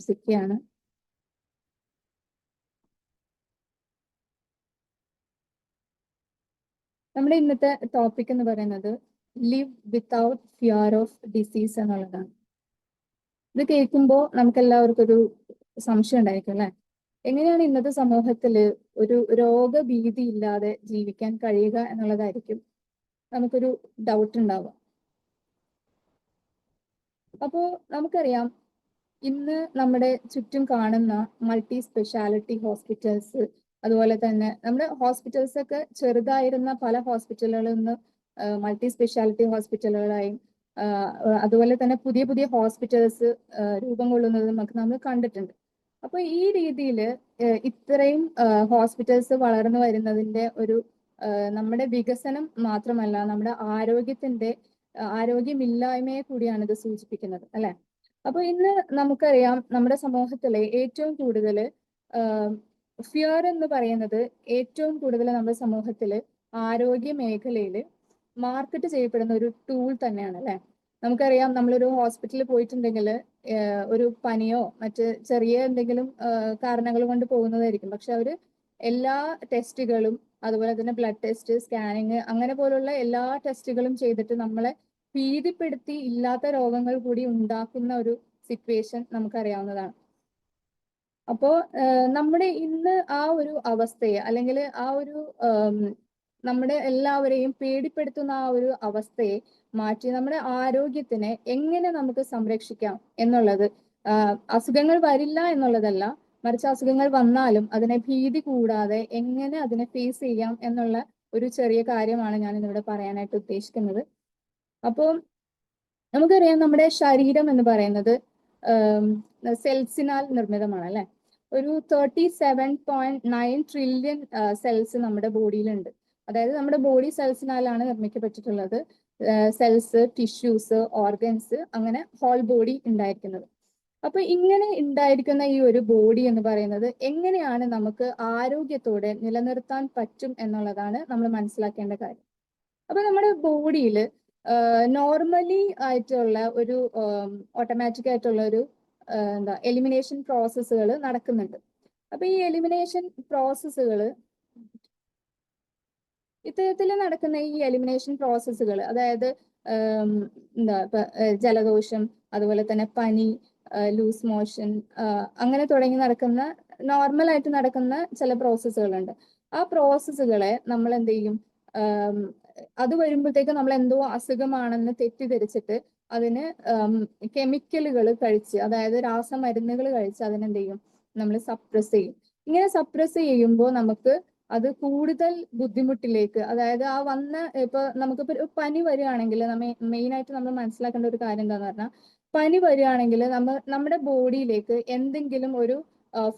പ്രശംസിക്കുകയാണ് നമ്മുടെ ഇന്നത്തെ ടോപ്പിക് എന്ന് പറയുന്നത് live without fear of disease എന്നുള്ളതാണ്. ഇത് കേൾക്കുമ്പോൾ നമുക്ക് എല്ലാവർക്കും ഒരു സംശയം ഉണ്ടായിരിക്കും അല്ലെ? എങ്ങനെയാണ് ഇന്നത്തെ സമൂഹത്തിൽ ഒരു രോഗഭീതി ഇല്ലാതെ ജീവിക്കാൻ കഴിയുക എന്നുള്ളതായിരിക്കും നമുക്കൊരു ഡൗട്ട് ഉണ്ടാവുക. അപ്പോ നമുക്കറിയാം ഇന്ന് നമ്മുടെ ചുറ്റും കാണുന്ന മൾട്ടി സ്പെഷ്യാലിറ്റി ഹോസ്പിറ്റൽസ് അതുപോലെ തന്നെ നമ്മുടെ ഹോസ്പിറ്റൽസ് ഒക്കെ ചെറുതായിരുന്ന പല ഹോസ്പിറ്റലുകളിൽ നിന്ന് മൾട്ടി സ്പെഷ്യാലിറ്റി ഹോസ്പിറ്റലുകളായും അതുപോലെ തന്നെ പുതിയ പുതിയ ഹോസ്പിറ്റൽസ് രൂപം കൊള്ളുന്നത് നമുക്ക് നമ്മൾ കണ്ടിട്ടുണ്ട്. അപ്പൊ ഈ രീതിയിൽ ഇത്രയും ഹോസ്പിറ്റൽസ് വളർന്നു വരുന്നതിന്റെ ഒരു നമ്മുടെ വികസനം മാത്രമല്ല നമ്മുടെ ആരോഗ്യത്തിന്റെ ആരോഗ്യമില്ലായ്മയെ കൂടിയാണ് ഇത് സൂചിപ്പിക്കുന്നത് അല്ലെ? അപ്പൊ ഇന്ന് നമുക്കറിയാം നമ്മുടെ സമൂഹത്തിലെ ഏറ്റവും കൂടുതൽ ഫിയർ എന്ന് പറയുന്നത് ഏറ്റവും കൂടുതൽ നമ്മുടെ സമൂഹത്തിൽ ആരോഗ്യ മേഖലയിൽ മാർക്കറ്റ് ചെയ്യപ്പെടുന്ന ഒരു ടൂൾ തന്നെയാണ് അല്ലെ? നമുക്കറിയാം നമ്മളൊരു ഹോസ്പിറ്റലിൽ പോയിട്ടുണ്ടെങ്കിൽ ഒരു പനിയോ മറ്റ് ചെറിയ എന്തെങ്കിലും കാരണങ്ങൾ കൊണ്ട് പോകുന്നതായിരിക്കും. പക്ഷെ അവർ എല്ലാ ടെസ്റ്റുകളും അതുപോലെ തന്നെ ബ്ലഡ് ടെസ്റ്റ് സ്കാനിങ് അങ്ങനെ പോലുള്ള എല്ലാ ടെസ്റ്റുകളും ചെയ്തിട്ട് നമ്മളെ ഭീതിപ്പെടുത്തി ഇല്ലാത്ത രോഗങ്ങൾ കൂടി ഉണ്ടാക്കുന്ന ഒരു സിറ്റുവേഷൻ നമുക്കറിയാവുന്നതാണ്. അപ്പോ നമ്മുടെ ഇന്ന് ആ ഒരു അവസ്ഥയെ അല്ലെങ്കിൽ ആ ഒരു നമ്മുടെ എല്ലാവരെയും പേടിപ്പെടുത്തുന്ന ആ ഒരു അവസ്ഥയെ മാറ്റി നമ്മുടെ ആരോഗ്യത്തിനെ എങ്ങനെ നമുക്ക് സംരക്ഷിക്കാം എന്നുള്ളത് അസുഖങ്ങൾ വരില്ല എന്നുള്ളതല്ല മറിച്ച് അസുഖങ്ങൾ വന്നാലും അതിനെ ഭീതി കൂടാതെ എങ്ങനെ അതിനെ ഫേസ് ചെയ്യാം എന്നുള്ള ഒരു ചെറിയ കാര്യമാണ് ഞാൻ ഇന്നിവിടെ പറയാനായിട്ട് ഉദ്ദേശിക്കുന്നത്. അപ്പോൾ നമുക്കറിയാം നമ്മുടെ ശരീരം എന്ന് പറയുന്നത് സെൽസിനാൽ നിർമ്മിതമാണ് അല്ലെ? ഒരു thirty seven point nine trillion cells നമ്മുടെ ബോഡിയിലുണ്ട് അതായത് നമ്മുടെ ബോഡി സെൽസിനാലാണ് നിർമ്മിക്കപ്പെട്ടിട്ടുള്ളത്. സെൽസ് ടിഷ്യൂസ് ഓർഗൻസ് അങ്ങനെ ഹോൾ ബോഡി ഉണ്ടായിരിക്കുന്നത്. അപ്പൊ ഇങ്ങനെ ഉണ്ടായിരിക്കുന്ന ഈ ഒരു ബോഡി എന്ന് പറയുന്നത് എങ്ങനെയാണ് നമുക്ക് ആരോഗ്യത്തോടെ നിലനിർത്താൻ പറ്റും എന്നുള്ളതാണ് നമ്മൾ മനസ്സിലാക്കേണ്ട കാര്യം. അപ്പൊ നമ്മുടെ ബോഡിയിൽ നോർമലി ആയിട്ടുള്ള ഒരു ഓട്ടോമാറ്റിക് ആയിട്ടുള്ള ഒരു എന്താ എലിമിനേഷൻ പ്രോസസ്സുകൾ നടക്കുന്നുണ്ട്. അപ്പൊ ഈ എലിമിനേഷൻ പ്രോസസ്സുകൾ ഇത്തരത്തിൽ നടക്കുന്ന ഈ എലിമിനേഷൻ പ്രോസസ്സുകൾ അതായത് എന്താ ജലദോഷം അതുപോലെ തന്നെ പനി ലൂസ് മോഷൻ അങ്ങനെ തുടങ്ങി നടക്കുന്ന നോർമൽ ആയിട്ട് നടക്കുന്ന ചില പ്രോസസ്സുകളുണ്ട് ആ പ്രോസസ്സുകളെ നമ്മൾ എന്ത് ചെയ്യും അത് വരുമ്പോഴത്തേക്ക് നമ്മൾ എന്തോ അസുഖമാണെന്ന് തെറ്റിദ്ധരിച്ചിട്ട് അതിന് കെമിക്കലുകൾ കഴിച്ച് അതായത് രാസമരുന്നുകൾ കഴിച്ച് അതിനെന്ത് ചെയ്യും നമ്മൾ സപ്രസ് ചെയ്യും. ഇങ്ങനെ സപ്രസ് ചെയ്യുമ്പോൾ നമുക്ക് അത് കൂടുതൽ ബുദ്ധിമുട്ടിലേക്ക് അതായത് ആ വന്ന ഇപ്പൊ നമുക്കിപ്പോ ഒരു പനി വരികയാണെങ്കിൽ മെയിൻ ആയിട്ട് നമ്മൾ മനസ്സിലാക്കേണ്ട ഒരു കാര്യം എന്താന്ന് പറഞ്ഞാൽ പനി വരികയാണെങ്കിൽ നമ്മ നമ്മുടെ ബോഡിയിലേക്ക് എന്തെങ്കിലും ഒരു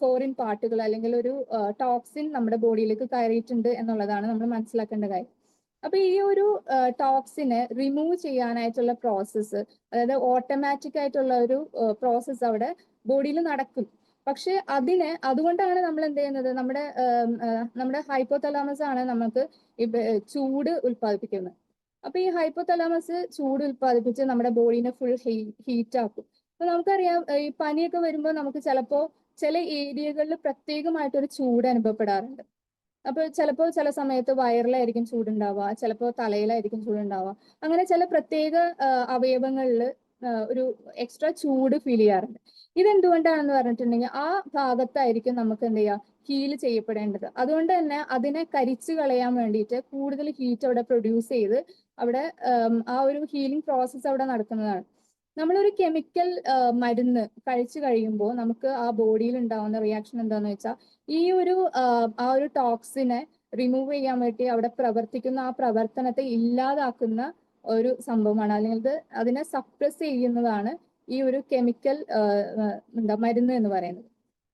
ഫോറിൻ പാർട്ടുകൾ അല്ലെങ്കിൽ ഒരു ടോക്സിൻ നമ്മുടെ ബോഡിയിലേക്ക് കയറിയിട്ടുണ്ട് എന്നുള്ളതാണ് നമ്മൾ മനസ്സിലാക്കേണ്ട കാര്യം. അപ്പൊ ഈ ഒരു ടോക്സിനെ റിമൂവ് ചെയ്യാനായിട്ടുള്ള പ്രോസസ്സ് അതായത് ഓട്ടോമാറ്റിക് ആയിട്ടുള്ള ഒരു പ്രോസസ്സ് അവിടെ ബോഡിയിൽ നടക്കും. പക്ഷെ അതിനെ അതുകൊണ്ടാണ് നമ്മൾ എന്ത് ചെയ്യുന്നത്? നമ്മുടെ നമ്മുടെ ഹൈപ്പോതലാമസ് ആണ് നമുക്ക് ചൂട് ഉൽപ്പാദിപ്പിക്കുന്നത്. അപ്പൊ ഈ ഹൈപ്പോതലാമസ് ചൂട് ഉൽപ്പാദിപ്പിച്ച് നമ്മുടെ ബോഡീനെ ഫുൾ ഹീറ്റ് ആക്കും. അപ്പൊ നമുക്കറിയാം ഈ പനിയൊക്കെ വരുമ്പോൾ നമുക്ക് ചിലപ്പോ ചില ഏരിയകളിൽ പ്രത്യേകമായിട്ടൊരു ചൂട് അനുഭവപ്പെടാറുണ്ട്. അപ്പൊ ചിലപ്പോൾ ചില സമയത്ത് വയറിലായിരിക്കും ചൂടുണ്ടാവുക ചിലപ്പോൾ തലയിലായിരിക്കും ചൂടുണ്ടാവുക. അങ്ങനെ ചില പ്രത്യേക അവയവങ്ങളിൽ ഒരു എക്സ്ട്രാ ചൂട് ഫീൽ ചെയ്യാറുണ്ട്. ഇതെന്തുകൊണ്ടാണെന്ന് പറഞ്ഞിട്ടുണ്ടെങ്കിൽ ആ ഭാഗത്തായിരിക്കും നമുക്ക് എന്ത് ചെയ്യുക ഹീൽ ചെയ്യപ്പെടേണ്ടത്. അതുകൊണ്ട് തന്നെ അതിനെ കരിച്ചു കളയാൻ വേണ്ടിയിട്ട് കൂടുതൽ ഹീറ്റ് അവിടെ പ്രൊഡ്യൂസ് ചെയ്ത് അവിടെ ആ ഒരു ഹീലിംഗ് പ്രോസസ്സ് അവിടെ നടക്കുന്നതാണ്. നമ്മളൊരു കെമിക്കൽ മരുന്ന് കഴിച്ചു കഴിയുമ്പോൾ നമുക്ക് ആ ബോഡിയിൽ ഉണ്ടാവുന്ന റിയാക്ഷൻ എന്താന്ന് വെച്ചാൽ ഈ ഒരു ആ ഒരു ടോക്സിനെ റിമൂവ് ചെയ്യാൻ വേണ്ടി അവിടെ പ്രവർത്തിക്കുന്ന ആ പ്രവർത്തനത്തെ ഇല്ലാതാക്കുന്ന ഒരു സംഭവമാണ്. അല്ലെങ്കിൽ അതിനെ സപ്രസ് ചെയ്യുന്നതാണ് ഈ ഒരു കെമിക്കൽ എന്താ മരുന്ന് എന്ന് പറയുന്നത്.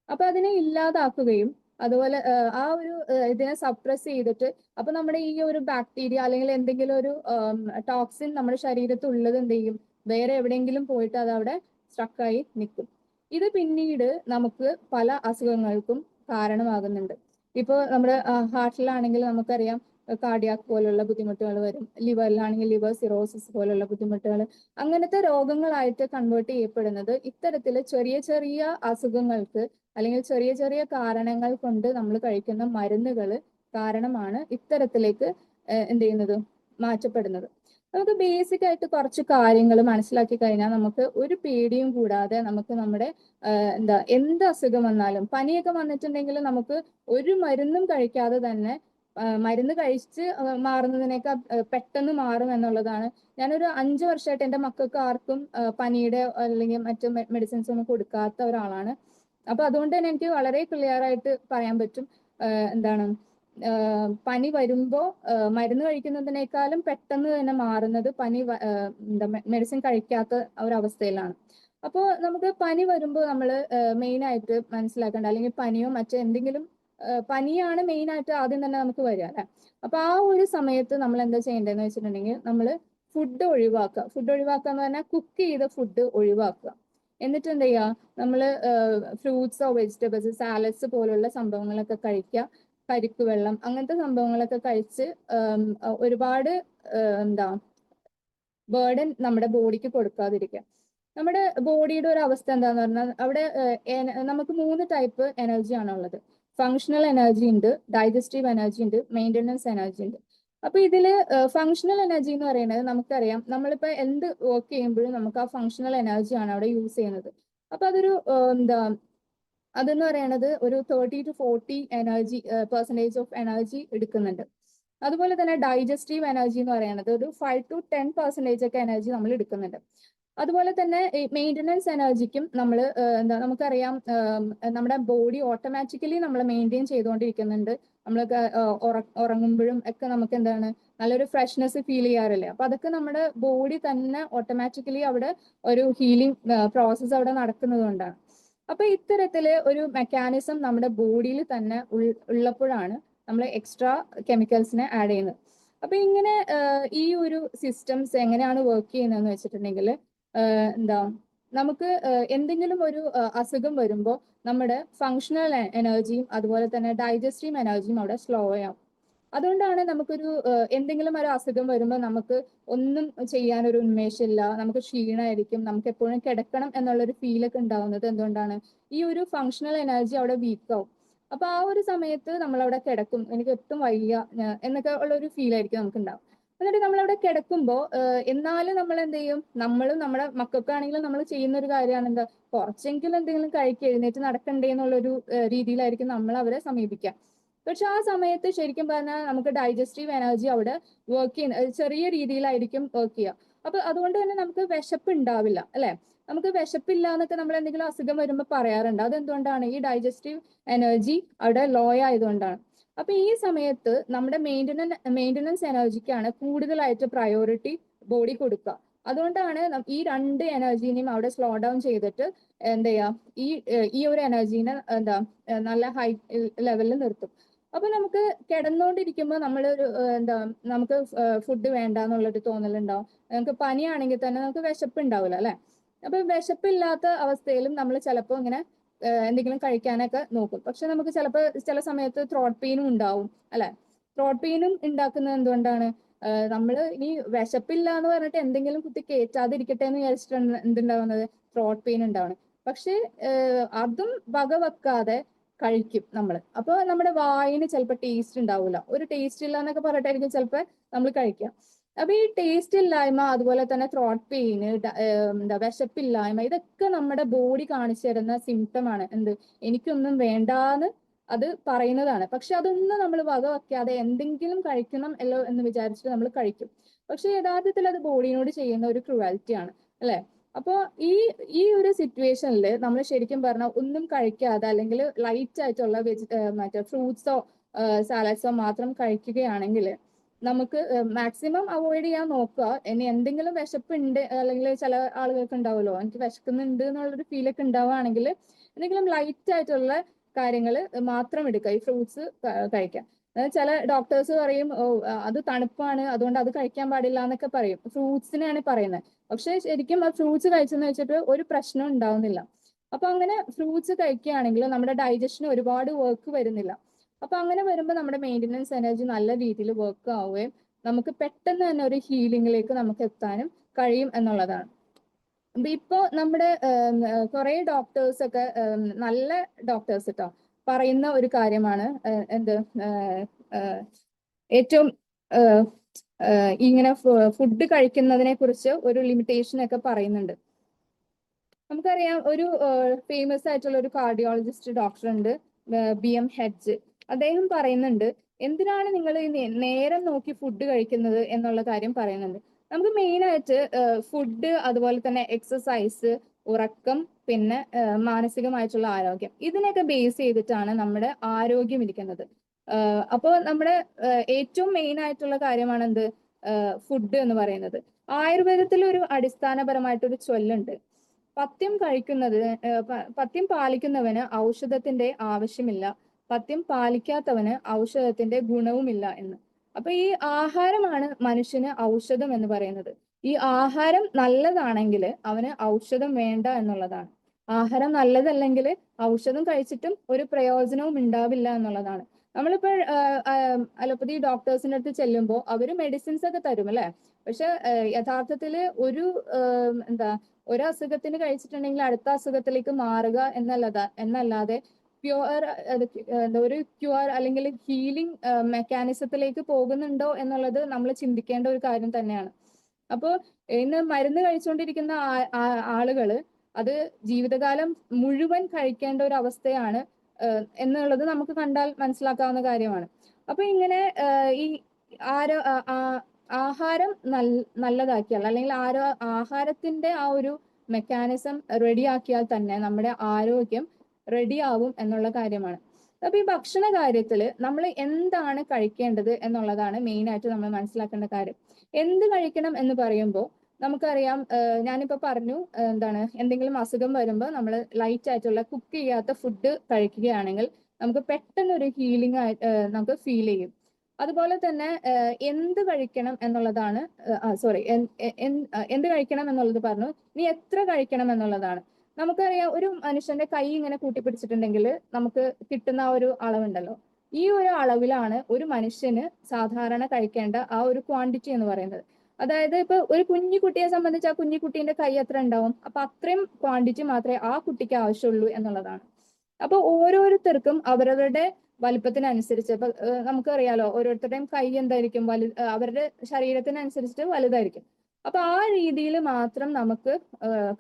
അപ്പൊ അതിനെ ഇല്ലാതാക്കുകയും അതുപോലെ ആ ഒരു ഇതിനെ സപ്രസ് ചെയ്തിട്ട് അപ്പൊ നമ്മുടെ ഈ ഒരു ബാക്ടീരിയ അല്ലെങ്കിൽ എന്തെങ്കിലും ഒരു ടോക്സിൻ നമ്മുടെ ശരീരത്തിൽ ഉള്ളത് എന്ത് ചെയ്യും? വേറെ എവിടെയെങ്കിലും പോയിട്ട് അത് അവിടെ സ്ട്രക്കായി നിൽക്കും. ഇത് പിന്നീട് നമുക്ക് പല അസുഖങ്ങൾക്കും കാരണമാകുന്നുണ്ട്. ഇപ്പോൾ നമ്മുടെ ഹാർട്ടിലാണെങ്കിൽ നമുക്കറിയാം കാർഡിയാക് പോലുള്ള ബുദ്ധിമുട്ടുകൾ വരും. ലിവറിലാണെങ്കിൽ ലിവർ സിറോസിസ് പോലുള്ള ബുദ്ധിമുട്ടുകൾ. അങ്ങനത്തെ രോഗങ്ങളായിട്ട് കൺവേർട്ട് ചെയ്യപ്പെടുന്നത് ഇത്തരത്തിൽ ചെറിയ ചെറിയ അസുഖങ്ങൾക്ക് അല്ലെങ്കിൽ ചെറിയ ചെറിയ കാരണങ്ങൾ കൊണ്ട് നമ്മൾ കഴിക്കുന്ന മരുന്നുകൾ കാരണമാണ് ഇത്തരത്തിലേക്ക് എന്ത് ചെയ്യുന്നത്? മാറ്റപ്പെടുന്നത്. നമുക്ക് ബേസിക് ആയിട്ട് കുറച്ച് കാര്യങ്ങൾ മനസ്സിലാക്കി കഴിഞ്ഞാൽ നമുക്ക് ഒരു പേടിയും കൂടാതെ നമുക്ക് നമ്മുടെ എന്താ എന്ത് അസുഖം വന്നാലും പനിയൊക്കെ വന്നിട്ടുണ്ടെങ്കിൽ നമുക്ക് ഒരു മരുന്നും കഴിക്കാതെ തന്നെ മരുന്ന് കഴിച്ച് മാറുന്നതിനേക്കാൾ പെട്ടെന്ന് മാറും എന്നുള്ളതാണ്. ഞാനൊരു അഞ്ചു വർഷമായിട്ട് എന്റെ മക്കൾക്ക് ആർക്കും പനിയുടെ അല്ലെങ്കിൽ മറ്റു മെഡിസിൻസ് ഒന്നും കൊടുക്കാത്ത ഒരാളാണ്. അപ്പൊ അതുകൊണ്ട് തന്നെ എനിക്ക് വളരെ ക്ലിയർ ആയിട്ട് പറയാൻ പറ്റും എന്താണ് പനി വരുമ്പോ മരുന്ന് കഴിക്കുന്നതിനേക്കാളും പെട്ടെന്ന് തന്നെ മാറുന്നത് പനി എന്താ മെഡിസിൻ കഴിക്കാത്ത ഒരവസ്ഥയിലാണ്. അപ്പോൾ നമുക്ക് പനി വരുമ്പോൾ നമ്മൾ മെയിൻ ആയിട്ട് മനസ്സിലാക്കേണ്ട അല്ലെങ്കിൽ പനിയോ മറ്റോ എന്തെങ്കിലും പനിയാണ് മെയിൻ ആയിട്ട് ആദ്യം തന്നെ നമുക്ക് വരിക അല്ലെ? അപ്പൊ ആ ഒരു സമയത്ത് നമ്മൾ എന്താ ചെയ്യേണ്ടതെന്ന് വെച്ചിട്ടുണ്ടെങ്കിൽ നമ്മൾ ഫുഡ് ഒഴിവാക്കുക. ഫുഡ് ഒഴിവാക്കുക എന്ന് പറഞ്ഞാൽ കുക്ക് ചെയ്ത ഫുഡ് ഒഴിവാക്കുക. എന്നിട്ട് എന്ത് ചെയ്യുക? നമ്മൾ ഫ്രൂട്ട്സോ വെജിറ്റബിൾസ് സാലഡ്സ് പോലുള്ള സംഭവങ്ങളൊക്കെ കഴിക്കുക. പരിപ്പ് വെള്ളം അങ്ങനത്തെ സംഭവങ്ങളൊക്കെ കഴിച്ച് ഒരുപാട് എന്താ ബേർഡൻ നമ്മുടെ ബോഡിക്ക് കൊടുക്കാതിരിക്കുക നമ്മുടെ ബോഡിയുടെ ഒരു അവസ്ഥ എന്താന്ന് പറഞ്ഞാൽ അവിടെ നമുക്ക് മൂന്ന് ടൈപ്പ് എനർജി ഉള്ളത്. ഫങ്ഷണൽ എനർജി ഉണ്ട് ഡൈജസ്റ്റീവ് എനർജി ഉണ്ട് മെയിന്റനൻസ് എനർജി ഉണ്ട്. അപ്പൊ ഇതിൽ ഫങ്ഷണൽ എനർജി എന്ന് പറയുന്നത് നമുക്കറിയാം. നമ്മളിപ്പോ എന്ത് വർക്ക് ചെയ്യുമ്പോഴും നമുക്ക് ആ ഫങ്ഷണൽ എനർജി ആണ് അവിടെ യൂസ് ചെയ്യുന്നത്. അപ്പൊ അതൊരു എന്താ അതെന്ന് പറയുന്നത് ഒരു thirty to forty energy percentage of energy എടുക്കുന്നുണ്ട്. അതുപോലെ തന്നെ ഡൈജസ്റ്റീവ് എനർജി എന്ന് പറയുന്നത് ഒരു ഫൈവ് ടു ടെൻ പെർസെന്റേജ് ഒക്കെ എനർജി നമ്മൾ എടുക്കുന്നുണ്ട്. അതുപോലെ തന്നെ മെയിന്റനൻസ് എനർജിക്കും നമ്മൾ എന്താ നമുക്കറിയാം നമ്മുടെ ബോഡി ഓട്ടോമാറ്റിക്കലി നമ്മൾ മെയിന്റെയിൻ ചെയ്തുകൊണ്ടിരിക്കുന്നുണ്ട്. നമ്മളൊക്കെ ഉറങ്ങുമ്പോഴും ഒക്കെ നമുക്ക് എന്താണ് നല്ലൊരു ഫ്രഷ്നെസ് ഫീൽ ചെയ്യാറില്ലേ? അപ്പൊ അതൊക്കെ നമ്മുടെ ബോഡി തന്നെ ഓട്ടോമാറ്റിക്കലി അവിടെ ഒരു ഹീലിംഗ് പ്രോസസ്സ് അവിടെ നടക്കുന്നത് കൊണ്ടാണ് അപ്പൊ ഇത്തരത്തിൽ ഒരു മെക്കാനിസം നമ്മുടെ ബോഡിയിൽ തന്നെ ഉള്ളപ്പോഴാണ് നമ്മൾ എക്സ്ട്രാ കെമിക്കൽസിനെ ആഡ് ചെയ്യുന്നത്. അപ്പൊ ഇങ്ങനെ ഈ ഒരു സിസ്റ്റംസ് എങ്ങനെയാണ് വർക്ക് ചെയ്യുന്നതെന്ന് വെച്ചിട്ടുണ്ടെങ്കിൽ എന്താ നമുക്ക് എന്തെങ്കിലും ഒരു അസുഖം വരുമ്പോൾ നമ്മുടെ ഫങ്ഷണൽ എനർജിയും അതുപോലെ തന്നെ ഡൈജസ്റ്റീവ് എനർജിയും അവിടെ സ്ലോ ആവും. അതുകൊണ്ടാണ് നമുക്കൊരു എന്തെങ്കിലും ഒരു അസുഖം വരുമ്പോൾ നമുക്ക് ഒന്നും ചെയ്യാൻ ചെയ്യാനൊരു ഉന്മേഷമില്ല നമുക്ക് ക്ഷീണമായിരിക്കും നമുക്ക് എപ്പോഴും കിടക്കണം എന്നുള്ളൊരു ഫീലൊക്കെ ഉണ്ടാവുന്നത് എന്തുകൊണ്ടാണ്? ഈ ഒരു ഫങ്ഷണൽ എനർജി അവിടെ വീക്കാവും അപ്പൊ ആ ഒരു സമയത്ത് നമ്മൾ അവിടെ കിടക്കും എനിക്ക് ഒട്ടും വയ്യ എന്നൊക്കെ ഉള്ള ഒരു ഫീൽ ആയിരിക്കും നമുക്ക് ഉണ്ടാവും എന്നിട്ട് നമ്മൾ അവിടെ കിടക്കുമ്പോൾ എന്നാലും നമ്മൾ എന്ത് ചെയ്യും നമ്മളും നമ്മുടെ മക്കൾക്കാണെങ്കിലും നമ്മൾ ചെയ്യുന്ന ഒരു കാര്യമാണ് എന്താ? കുറച്ചെങ്കിലും എന്തെങ്കിലും കഴിക്കുക എഴുന്നേറ്റ് നടക്കണ്ടേ എന്നുള്ളൊരു രീതിയിലായിരിക്കും നമ്മൾ അവരെ സമീപിക്കുക. പക്ഷെ ആ സമയത്ത് ശരിക്കും പറഞ്ഞാൽ നമുക്ക് ഡൈജസ്റ്റീവ് എനർജി അവിടെ വർക്ക് ചെയ്യുന്ന ചെറിയ രീതിയിലായിരിക്കും വർക്ക് ചെയ്യുക. അപ്പൊ അതുകൊണ്ട് തന്നെ നമുക്ക് വിശപ്പ് ഉണ്ടാവില്ല അല്ലെ? നമുക്ക് വിശപ്പില്ല എന്നൊക്കെ നമ്മൾ എന്തെങ്കിലും അസുഖം വരുമ്പോൾ പറയാറുണ്ട്. അതെന്തുകൊണ്ടാണ്? ഈ ഡൈജസ്റ്റീവ് എനർജി അവിടെ ലോ ആയതുകൊണ്ടാണ്. അപ്പൊ ഈ സമയത്ത് നമ്മുടെ മെയിന്റനൻ മെയിന്റനൻസ് എനർജിക്കാണ് കൂടുതലായിട്ട് പ്രയോറിറ്റി ബോഡി കൊടുക്കുക. അതുകൊണ്ടാണ് ഈ രണ്ട് എനർജീനെയും അവിടെ സ്ലോ ഡൗൺ ചെയ്തിട്ട് എന്താ ചെയ്യുക? ഈ ഈ ഒരു എനർജീനെ എന്താ നല്ല ഹൈ ലെവലിൽ നിർത്തും. അപ്പൊ നമുക്ക് കിടന്നുകൊണ്ടിരിക്കുമ്പോൾ നമ്മൾ എന്താ നമുക്ക് ഫുഡ് വേണ്ട എന്നുള്ളൊരു തോന്നലുണ്ടാവും. നമുക്ക് പനിയാണെങ്കിൽ തന്നെ നമുക്ക് വിശപ്പ് ഉണ്ടാവില്ല അല്ലെ? അപ്പൊ വിശപ്പില്ലാത്ത അവസ്ഥയിലും നമ്മൾ ചിലപ്പോൾ ഇങ്ങനെ എന്തെങ്കിലും കഴിക്കാനൊക്കെ നോക്കും. പക്ഷെ നമുക്ക് ചിലപ്പോൾ ചില സമയത്ത് ത്രോട്ട് പെയിനും ഉണ്ടാവും അല്ലെ? ത്രോട്ട് പെയിനും ഉണ്ടാക്കുന്നത് എന്തുകൊണ്ടാണ്? നമ്മൾ ഇനി വിശപ്പില്ല എന്ന് പറഞ്ഞിട്ട് എന്തെങ്കിലും കുത്തി കയറ്റാതിരിക്കട്ടെ എന്ന് വിചാരിച്ചിട്ടാണ് എന്തുണ്ടാവുന്നത്? ത്രോട്ട് പെയിൻ ഉണ്ടാവുന്നത് പക്ഷെ അതും വക വെക്കാതെ കഴിക്കും നമ്മൾ അപ്പൊ നമ്മുടെ വായിന് ചിലപ്പോൾ ടേസ്റ്റ് ഉണ്ടാവില്ല ഒരു ടേസ്റ്റ് ഇല്ല എന്നൊക്കെ പറഞ്ഞിട്ടായിരിക്കും ചിലപ്പോൾ നമ്മൾ കഴിക്കുക അപ്പൊ ഈ ടേസ്റ്റ് ഇല്ലായ്മ അതുപോലെ തന്നെ ത്രോട്ട് പെയിന് എന്താ വിശപ്പില്ലായ്മ ഇതൊക്കെ നമ്മുടെ ബോഡി കാണിച്ചു തരുന്ന സിംറ്റം ആണ്. എന്ത്? എനിക്കൊന്നും വേണ്ടാന്ന് അത് പറയുന്നതാണ്. പക്ഷെ അതൊന്നും നമ്മൾ വക വയ്ക്കാതെ എന്തെങ്കിലും കഴിക്കണം അല്ലോ എന്ന് വിചാരിച്ചിട്ട് നമ്മൾ കഴിക്കും. പക്ഷെ യഥാർത്ഥത്തിൽ അത് ബോഡിനോട് ചെയ്യുന്ന ഒരു ക്രുവാലിറ്റി ആണ്. അല്ലെ? അപ്പോ ഈ ഈ ഒരു സിറ്റുവേഷനിൽ നമ്മൾ ശരിക്കും പറഞ്ഞാൽ ഒന്നും കഴിക്കാതെ അല്ലെങ്കിൽ ലൈറ്റ് ആയിട്ടുള്ള വെജി മറ്റേ ഫ്രൂട്ട്സോ സാലഡ്സോ മാത്രം കഴിക്കുകയാണെങ്കിൽ നമുക്ക് മാക്സിമം അവോയ്ഡ് ചെയ്യാൻ നോക്കുക. ഇനി എന്തെങ്കിലും വിശപ്പുണ്ട് അല്ലെങ്കിൽ ചില ആളുകൾക്ക് ഉണ്ടാവുമല്ലോ എനിക്ക് വിശക്കുന്നുണ്ട് എന്നുള്ളൊരു ഫീലൊക്കെ ഉണ്ടാവുകയാണെങ്കിൽ എന്തെങ്കിലും ലൈറ്റ് ആയിട്ടുള്ള കാര്യങ്ങൾ മാത്രം എടുക്കുക. ഈ ഫ്രൂട്ട്സ് കഴിക്കാം ചില ഡോക്ടേഴ്സ് പറയും ഓ അത് തണുപ്പാണ് അതുകൊണ്ട് അത് കഴിക്കാൻ പാടില്ല എന്നൊക്കെ പറയും. ഫ്രൂട്ട്സിനെയാണ് പറയുന്നത് പക്ഷെ ശരിക്കും ആ ഫ്രൂട്ട്സ് കഴിച്ചെന്ന് വെച്ചിട്ട് ഒരു പ്രശ്നം ഉണ്ടാവുന്നില്ല. അപ്പൊ അങ്ങനെ ഫ്രൂട്ട്സ് കഴിക്കുകയാണെങ്കിൽ നമ്മുടെ ഡൈജഷന് ഒരുപാട് വർക്ക് വരുന്നില്ല. അപ്പൊ അങ്ങനെ വരുമ്പോൾ നമ്മുടെ മെയിന്റനൻസ് എനർജി നല്ല രീതിയിൽ വർക്ക് ആവുകയും നമുക്ക് പെട്ടെന്ന് തന്നെ ഒരു ഹീലിംഗിലേക്ക് നമുക്ക് എത്താനും കഴിയും എന്നുള്ളതാണ്. ഇപ്പോ നമ്മുടെ കുറെ ഡോക്ടേഴ്സ് ഒക്കെ നല്ല ഡോക്ടേഴ്സ് കേട്ടോ പറയുന്ന ഒരു കാര്യമാണ്. എന്ത്? ഏറ്റവും ഇങ്ങനെ ഫുഡ് കഴിക്കുന്നതിനെ കുറിച്ച് ഒരു ലിമിറ്റേഷൻ ഒക്കെ പറയുന്നുണ്ട്. നമുക്കറിയാം ഒരു ഫേമസ് ആയിട്ടുള്ള ഒരു കാർഡിയോളജിസ്റ്റ് ഡോക്ടർ ഉണ്ട് ബി എം ഹെഡ്ജ് അദ്ദേഹം പറയുന്നുണ്ട് എന്തിനാണ് നിങ്ങൾ നേരം നോക്കി ഫുഡ് കഴിക്കുന്നത് എന്നുള്ള കാര്യം പറയുന്നുണ്ട്. നമുക്ക് മെയിൻ ആയിട്ട് ഫുഡ് അതുപോലെ തന്നെ എക്സസൈസ് ഉറക്കം പിന്നെ മാനസികമായിട്ടുള്ള ആരോഗ്യം. ഇതിനൊക്കെ ബേസ് ചെയ്തിട്ടാണ് നമ്മുടെ ആരോഗ്യം ഇരിക്കുന്നത്. അപ്പോൾ നമ്മുടെ ഏറ്റവും മെയിൻ ആയിട്ടുള്ള കാര്യമാണ് എന്ത്? ഫുഡ് എന്ന് പറയുന്നത്. ആയുർവേദത്തിൽ ഒരു അടിസ്ഥാനപരമായിട്ടൊരു ചൊല്ലുണ്ട്. പത്യം കഴിക്കുന്നത് പത്യം പാലിക്കുന്നവന് ഔഷധത്തിന്റെ ആവശ്യമില്ല. പത്യം പാലിക്കാത്തവന് ഔഷധത്തിന്റെ ഗുണവുമില്ല എന്ന്. അപ്പൊ ഈ ആഹാരമാണ് മനുഷ്യന് ഔഷധം എന്ന് പറയുന്നത്. ഈ ആഹാരം നല്ലതാണെങ്കിൽ അവന് ഔഷധം വേണ്ട എന്നുള്ളതാണ്. ആഹാരം നല്ലതല്ലെങ്കിൽ ഔഷധം കഴിച്ചിട്ടും ഒരു പ്രയോജനവും ഉണ്ടാവില്ല എന്നുള്ളതാണ്. നമ്മളിപ്പോൾ അലോപ്പതി ഡോക്ടേഴ്സിന്റെ അടുത്ത് ചെല്ലുമ്പോൾ അവർ മെഡിസിൻസ് ഒക്കെ തരും അല്ലേ? പക്ഷെ യഥാർത്ഥത്തിൽ ഒരു എന്താ ഒരു അസുഖത്തിന് കഴിച്ചിട്ടുണ്ടെങ്കിൽ അടുത്ത അസുഖത്തിലേക്ക് മാറുക എന്നല്ലാതെ എന്നല്ലാതെ പ്യുവർ എന്താ ഒരു ക്യൂർ അല്ലെങ്കിൽ ഹീലിംഗ് മെക്കാനിസത്തിലേക്ക് പോകുന്നുണ്ടോ എന്നുള്ളത് നമ്മൾ ചിന്തിക്കേണ്ട ഒരു കാര്യം തന്നെയാണ്. അപ്പോൾ ഇന്ന് മരുന്ന് കഴിച്ചുകൊണ്ടിരിക്കുന്ന ആളുകൾ അത് ജീവിതകാലം മുഴുവൻ കഴിക്കേണ്ട ഒരു അവസ്ഥയാണ് എന്നുള്ളത് നമുക്ക് കണ്ടാൽ മനസ്സിലാക്കാവുന്ന കാര്യമാണ്. അപ്പൊ ഇങ്ങനെ ഈ ആരോ ആഹാരം നല്ല നല്ലതാക്കിയാൽ അല്ലെങ്കിൽ ആരോ ആഹാരത്തിന്റെ ആ ഒരു മെക്കാനിസം റെഡിയാക്കിയാൽ തന്നെ നമ്മുടെ ആരോഗ്യം റെഡിയാവും എന്നുള്ള കാര്യമാണ്. അപ്പൊ ഈ ഭക്ഷണ കാര്യത്തിൽ നമ്മൾ എന്താണ് കഴിക്കേണ്ടത് എന്നുള്ളതാണ് മെയിൻ ആയിട്ട് നമ്മൾ മനസ്സിലാക്കേണ്ട കാര്യം. എന്ത് കഴിക്കണം എന്ന് പറയുമ്പോൾ നമുക്കറിയാം ഞാനിപ്പോ പറഞ്ഞു എന്താണ് എന്തെങ്കിലും അസുഖം വരുമ്പോൾ നമ്മൾ ലൈറ്റ് ആയിട്ടുള്ള കുക്ക് ചെയ്യാത്ത ഫുഡ് കഴിക്കുകയാണെങ്കിൽ നമുക്ക് പെട്ടെന്ന് ഒരു ഹീലിംഗ് ആയി നമുക്ക് ഫീൽ ചെയ്യും. അതുപോലെ തന്നെ എന്ത് കഴിക്കണം എന്നുള്ളതാണ് സോറി എന്ത് കഴിക്കണം എന്നുള്ളത് പറഞ്ഞു നീ എത്ര കഴിക്കണം എന്നുള്ളതാണ്. നമുക്കറിയാം ഒരു മനുഷ്യന്റെ കൈ ഇങ്ങനെ കൂട്ടിപ്പിടിച്ചിട്ടുണ്ടെങ്കിൽ നമുക്ക് കിട്ടുന്ന ആ ഒരു അളവുണ്ടല്ലോ. ഈ ഒരു അളവിലാണ് ഒരു മനുഷ്യന് സാധാരണ കഴിക്കേണ്ട ആ ഒരു ക്വാണ്ടിറ്റി എന്ന് പറയുന്നത്. അതായത് ഇപ്പൊ ഒരു കുഞ്ഞു കുട്ടിയെ സംബന്ധിച്ച് ആ കുഞ്ഞു കുട്ടീന്റെ കൈ എത്ര ഉണ്ടാവും? അപ്പൊ അത്രയും ക്വാണ്ടിറ്റി മാത്രമേ ആ കുട്ടിക്ക് ആവശ്യമുള്ളൂ എന്നുള്ളതാണ്. അപ്പൊ ഓരോരുത്തർക്കും അവരവരുടെ വലുപ്പത്തിനനുസരിച്ച് ഇപ്പൊ നമുക്കറിയാലോ ഓരോരുത്തരുടെയും കൈ എന്തായിരിക്കും? വലു അവരുടെ ശരീരത്തിനനുസരിച്ചിട്ട് വലുതായിരിക്കും. അപ്പൊ ആ രീതിയിൽ മാത്രം നമുക്ക്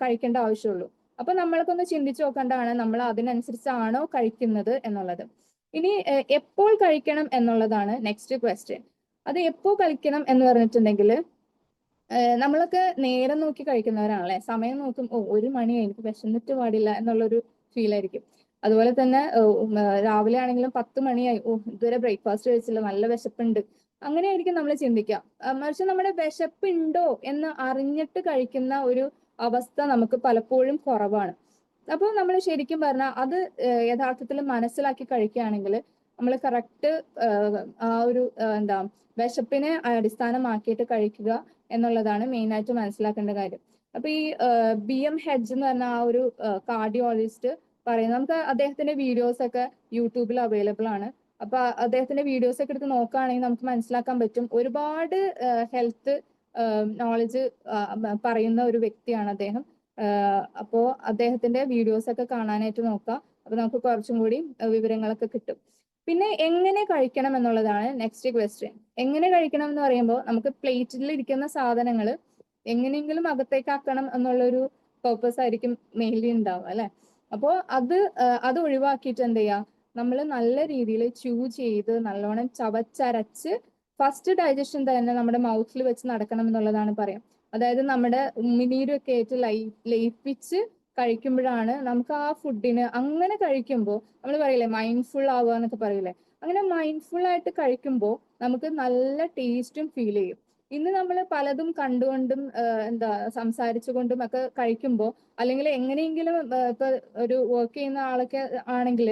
കഴിക്കേണ്ട ആവശ്യമുള്ളൂ. അപ്പൊ നമ്മൾക്കൊന്ന് ചിന്തിച്ചു നോക്കേണ്ടതാണ് നമ്മൾ അതിനനുസരിച്ചാണോ കഴിക്കുന്നത് എന്നുള്ളത്. ഇനി എപ്പോൾ കഴിക്കണം എന്നുള്ളതാണ് നെക്സ്റ്റ് ക്വസ്റ്റ്യൻ അത് എപ്പോൾ കഴിക്കണം എന്ന് പറഞ്ഞിട്ടുണ്ടെങ്കിൽ നമ്മളൊക്കെ നേരം നോക്കി കഴിക്കുന്നവരാണല്ലേ? സമയം നോക്കും ഓ ഒരു മണി എനിക്ക് വിശന്നിട്ട് പാടില്ല എന്നുള്ളൊരു ഫീൽ ആയിരിക്കും. അതുപോലെ തന്നെ രാവിലെ ആണെങ്കിലും പത്ത് മണിയായി ഓ ഇതുവരെ ബ്രേക്ക്ഫാസ്റ്റ് കഴിച്ചില്ല നല്ല വിശപ്പുണ്ട്. അങ്ങനെയായിരിക്കും നമ്മൾ ചിന്തിക്കുക. മറിച്ച് നമ്മുടെ വിശപ്പുണ്ടോ എന്ന് അറിഞ്ഞിട്ട് കഴിക്കുന്ന ഒരു അവസ്ഥ നമുക്ക് പലപ്പോഴും കുറവാണ്. അപ്പോൾ നമ്മൾ ശരിക്കും പറഞ്ഞാൽ അത് യഥാർത്ഥത്തിൽ മനസ്സിലാക്കി കഴിക്കുകയാണെങ്കിൽ നമ്മൾ കറക്റ്റ് ആ ഒരു എന്താ വിശപ്പിനെ അടിസ്ഥാനമാക്കിയിട്ട് കഴിക്കുക എന്നുള്ളതാണ് മെയിൻ ആയിട്ട് മനസ്സിലാക്കേണ്ട കാര്യം. അപ്പൊ ഈ ബി എം ഹെഡ്ജ് എന്ന് പറഞ്ഞ ആ ഒരു കാർഡിയോളജിസ്റ്റ് പറയുന്നത് നമുക്ക് അദ്ദേഹത്തിന്റെ വീഡിയോസ് ഒക്കെ യൂട്യൂബിൽ അവൈലബിൾ ആണ്. അപ്പൊ അദ്ദേഹത്തിന്റെ വീഡിയോസ് ഒക്കെ എടുത്ത് നോക്കുകയാണെങ്കിൽ നമുക്ക് മനസ്സിലാക്കാൻ പറ്റും ഒരുപാട് ഹെൽത്ത് നോളജ് പറയുന്ന ഒരു വ്യക്തിയാണ് അദ്ദേഹം. അപ്പോ അദ്ദേഹത്തിന്റെ വീഡിയോസ് ഒക്കെ കാണാനായിട്ട് നോക്കാം. അപ്പൊ നമുക്ക് കുറച്ചും കൂടി വിവരങ്ങളൊക്കെ കിട്ടും. പിന്നെ എങ്ങനെ കഴിക്കണം എന്നുള്ളതാണ് നെക്സ്റ്റ് ക്വസ്റ്റ്യൻ എങ്ങനെ കഴിക്കണം എന്ന് പറയുമ്പോൾ നമുക്ക് പ്ലേറ്റിൽ ഇരിക്കുന്ന സാധനങ്ങൾ എങ്ങനെയെങ്കിലും അകത്തേക്കാക്കണം എന്നുള്ളൊരു പേർപ്പസ് ആയിരിക്കും മെയിൻലി ഉണ്ടാവുക അല്ലെ? അപ്പോൾ അത് അത് ഒഴിവാക്കിയിട്ട് എന്ത് ചെയ്യുക നമ്മൾ നല്ല രീതിയിൽ ച്യൂ ചെയ്ത് നല്ലോണം ചവച്ചരച്ച് ഫസ്റ്റ് ഡൈജഷൻ തന്നെ നമ്മുടെ മൗത്തിൽ വെച്ച് നടക്കണം എന്നുള്ളതാണ് പറയാം. അതായത് നമ്മുടെ ഉമ്മിനീരൊക്കെ ആയിട്ട് ലൈ ലയിപ്പിച്ച് കഴിക്കുമ്പോഴാണ് നമുക്ക് ആ ഫുഡിന് അങ്ങനെ കഴിക്കുമ്പോൾ നമ്മൾ പറയില്ലേ മൈൻഡ്ഫുൾ ആവുക എന്നൊക്കെ പറയില്ലേ? അങ്ങനെ മൈൻഡ്ഫുൾ ആയിട്ട് കഴിക്കുമ്പോൾ നമുക്ക് നല്ല ടേസ്റ്റും ഫീൽ ചെയ്യും. ഇന്ന് നമ്മൾ പലതും കണ്ടുകൊണ്ടും എന്താ സംസാരിച്ചുകൊണ്ടും ഒക്കെ കഴിക്കുമ്പോൾ അല്ലെങ്കിൽ എങ്ങനെയെങ്കിലും ഇപ്പൊ ഒരു വർക്ക് ചെയ്യുന്ന ആളൊക്കെ ആണെങ്കിൽ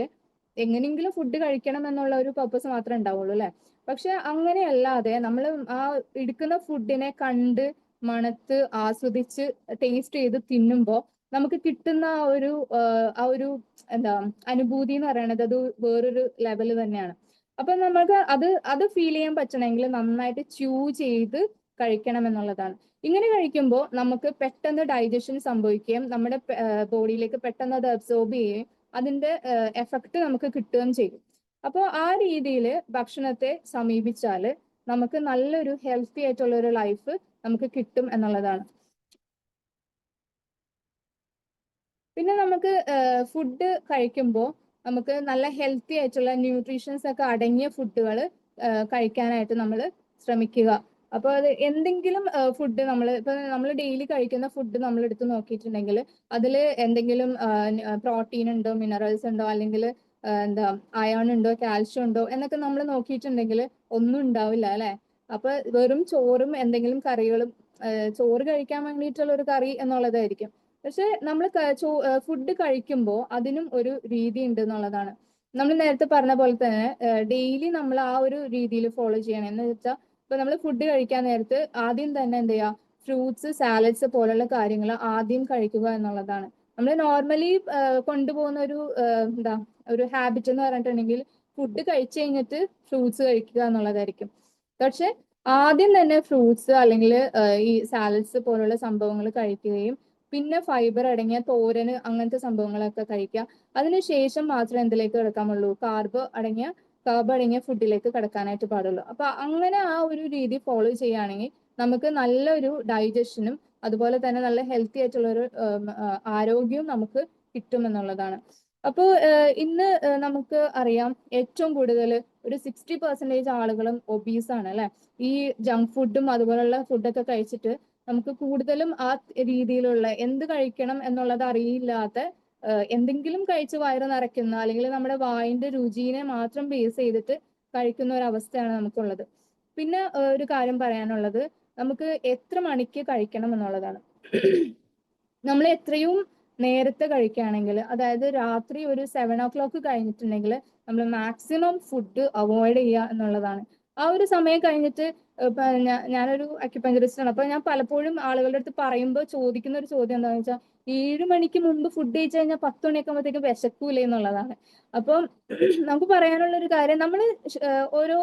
എങ്ങനെയെങ്കിലും ഫുഡ് കഴിക്കണം എന്നുള്ള ഒരു പർപ്പസ് മാത്രമേ ഉണ്ടാവുള്ളൂ അല്ലെ? പക്ഷെ അങ്ങനെയല്ലാതെ നമ്മൾ ആ എടുക്കുന്ന ഫുഡിനെ കണ്ട് മണത്ത് ആസ്വദിച്ച് ടേസ്റ്റ് ചെയ്ത് തിന്നുമ്പോൾ നമുക്ക് കിട്ടുന്ന ആ ഒരു ആ ഒരു എന്താ അനുഭൂതി എന്ന് പറയുന്നത് അത് വേറൊരു ലെവൽ തന്നെയാണ്. അപ്പൊ നമുക്ക് അത് അത് ഫീൽ ചെയ്യാൻ പറ്റണമെങ്കിൽ നന്നായിട്ട് ച്യൂ ചെയ്ത് കഴിക്കണം എന്നുള്ളതാണ്. ഇങ്ങനെ കഴിക്കുമ്പോൾ നമുക്ക് പെട്ടെന്ന് ഡൈജഷൻ സംഭവിക്കുകയും നമ്മുടെ ബോഡിയിലേക്ക് പെട്ടെന്ന് അത് അബ്സോർബ് ചെയ്യുകയും അതിന്റെ എഫക്റ്റ് നമുക്ക് കിട്ടുകയും ചെയ്യും. അപ്പോൾ ആ രീതിയിൽ ഭക്ഷണത്തെ സമീപിച്ചാൽ നമുക്ക് നല്ലൊരു ഹെൽത്തി ആയിട്ടുള്ള ഒരു ലൈഫ് നമുക്ക് കിട്ടും എന്നുള്ളതാണ്. പിന്നെ നമുക്ക് ഫുഡ് കഴിക്കുമ്പോൾ നമുക്ക് നല്ല ഹെൽത്തി ആയിട്ടുള്ള ന്യൂട്രീഷൻസ് ഒക്കെ അടങ്ങിയ ഫുഡുകൾ കഴിക്കാനായിട്ട് നമ്മൾ ശ്രമിക്കുക. അപ്പോൾ അത് എന്തെങ്കിലും ഫുഡ് നമ്മൾ ഇപ്പൊ നമ്മൾ ഡെയിലി കഴിക്കുന്ന ഫുഡ് നമ്മൾ എടുത്ത് നോക്കിയിട്ടുണ്ടെങ്കിൽ അതിൽ എന്തെങ്കിലും പ്രോട്ടീൻ ഉണ്ടോ മിനറൽസ് ഉണ്ടോ അല്ലെങ്കിൽ എന്താ അയോൺ ഉണ്ടോ കാൽഷ്യം ഉണ്ടോ എന്നൊക്കെ നമ്മൾ നോക്കിയിട്ടുണ്ടെങ്കിൽ ഒന്നും ഉണ്ടാവില്ല അല്ലെ? അപ്പൊ വെറും ചോറും എന്തെങ്കിലും കറികളും ചോറ് കഴിക്കാൻ വേണ്ടിയിട്ടുള്ള ഒരു കറി എന്നുള്ളതായിരിക്കും. പക്ഷെ നമ്മൾ ഫുഡ് കഴിക്കുമ്പോൾ അതിനും ഒരു രീതി ഉണ്ട് എന്നുള്ളതാണ്. നമ്മൾ നേരത്തെ പറഞ്ഞ പോലെ തന്നെ ഡെയിലി നമ്മൾ ആ ഒരു രീതിയിൽ ഫോളോ ചെയ്യണം. എന്ന് വെച്ചാൽ ഇപ്പൊ നമ്മൾ ഫുഡ് കഴിക്കാൻ നേരത്ത് ആദ്യം തന്നെ എന്ത് ചെയ്യുക ഫ്രൂട്ട്സ് സാലഡ്സ് പോലുള്ള കാര്യങ്ങൾ ആദ്യം കഴിക്കുക എന്നുള്ളതാണ്. നമ്മൾ നോർമലി കൊണ്ടുപോകുന്ന ഒരു എന്താ ഒരു ഹാബിറ്റ് എന്ന് പറഞ്ഞിട്ടുണ്ടെങ്കിൽ ഫുഡ് കഴിച്ചു കഴിഞ്ഞിട്ട് ഫ്രൂട്ട്സ് കഴിക്കുക എന്നുള്ളതായിരിക്കും. പക്ഷെ ആദ്യം തന്നെ ഫ്രൂട്ട്സ് അല്ലെങ്കിൽ ഈ സാലഡ്സ് പോലുള്ള സംഭവങ്ങൾ കഴിക്കുകയും പിന്നെ ഫൈബർ അടങ്ങിയ തോരന് അങ്ങനത്തെ സംഭവങ്ങളൊക്കെ കഴിക്കുക. അതിനുശേഷം മാത്രമേ എന്തിലേക്ക് കിടക്കാമുള്ളൂ? കാർബ് അടങ്ങിയ കാർബ് അടങ്ങിയ ഫുഡിലേക്ക് കിടക്കാനായിട്ട് പാടുള്ളൂ. അപ്പൊ അങ്ങനെ ആ ഒരു രീതി ഫോളോ ചെയ്യുകയാണെങ്കിൽ നമുക്ക് നല്ലൊരു ഡൈജഷനും അതുപോലെ തന്നെ നല്ല ഹെൽത്തി ആയിട്ടുള്ള ഒരു ആരോഗ്യവും നമുക്ക് കിട്ടുമെന്നുള്ളതാണ് അപ്പോൾ ഇന്ന് നമുക്ക് അറിയാം ഏറ്റവും കൂടുതൽ ഒരു സിക്സ്റ്റി പെർസെന്റേജ് ആളുകളും ഒബീസ് ആണ് അല്ലെ? ഈ ജങ്ക് ഫുഡും അതുപോലുള്ള ഫുഡൊക്കെ കഴിച്ചിട്ട് നമുക്ക് കൂടുതലും ആ രീതിയിലുള്ള എന്ത് കഴിക്കണം എന്നുള്ളത് അറിയില്ലാത്ത എന്തെങ്കിലും കഴിച്ച് വയറ് നിറയ്ക്കുന്ന അല്ലെങ്കിൽ നമ്മുടെ വായിന്റെ രുചിയെ മാത്രം ബേസ് ചെയ്തിട്ട് കഴിക്കുന്ന ഒരു അവസ്ഥയാണ് നമുക്കുള്ളത്. പിന്നെ ഒരു കാര്യം പറയാനുള്ളത്. നമുക്ക് എത്ര മണിക്ക് കഴിക്കണം എന്നുള്ളതാണ്. നമ്മൾ എത്രയും നേരത്തെ കഴിക്കുകയാണെങ്കിൽ അതായത് രാത്രി ഒരു സെവൻ ഓ ക്ലോക്ക് കഴിഞ്ഞിട്ടുണ്ടെങ്കിൽ നമ്മൾ മാക്സിമം ഫുഡ് അവോയ്ഡ് ചെയ്യുക എന്നുള്ളതാണ്. ആ ഒരു സമയം കഴിഞ്ഞിട്ട് ഞാനൊരു അക്യുപഞ്ചറിസ്റ്റ് ആണ്. അപ്പൊ ഞാൻ പലപ്പോഴും ആളുകളുടെ അടുത്ത് പറയുമ്പോൾ ചോദിക്കുന്ന ഒരു ചോദ്യം എന്താണെന്ന് വെച്ചാൽ ഏഴ് മണിക്ക് മുമ്പ് ഫുഡ് കഴിച്ചു കഴിഞ്ഞാൽ പത്ത് മണിയൊക്കെ ആകുമ്പോഴത്തേക്കും വിശക്കൂലേ എന്നുള്ളതാണ്. അപ്പം നമുക്ക് പറയാനുള്ള ഒരു കാര്യം നമ്മൾ ഓരോ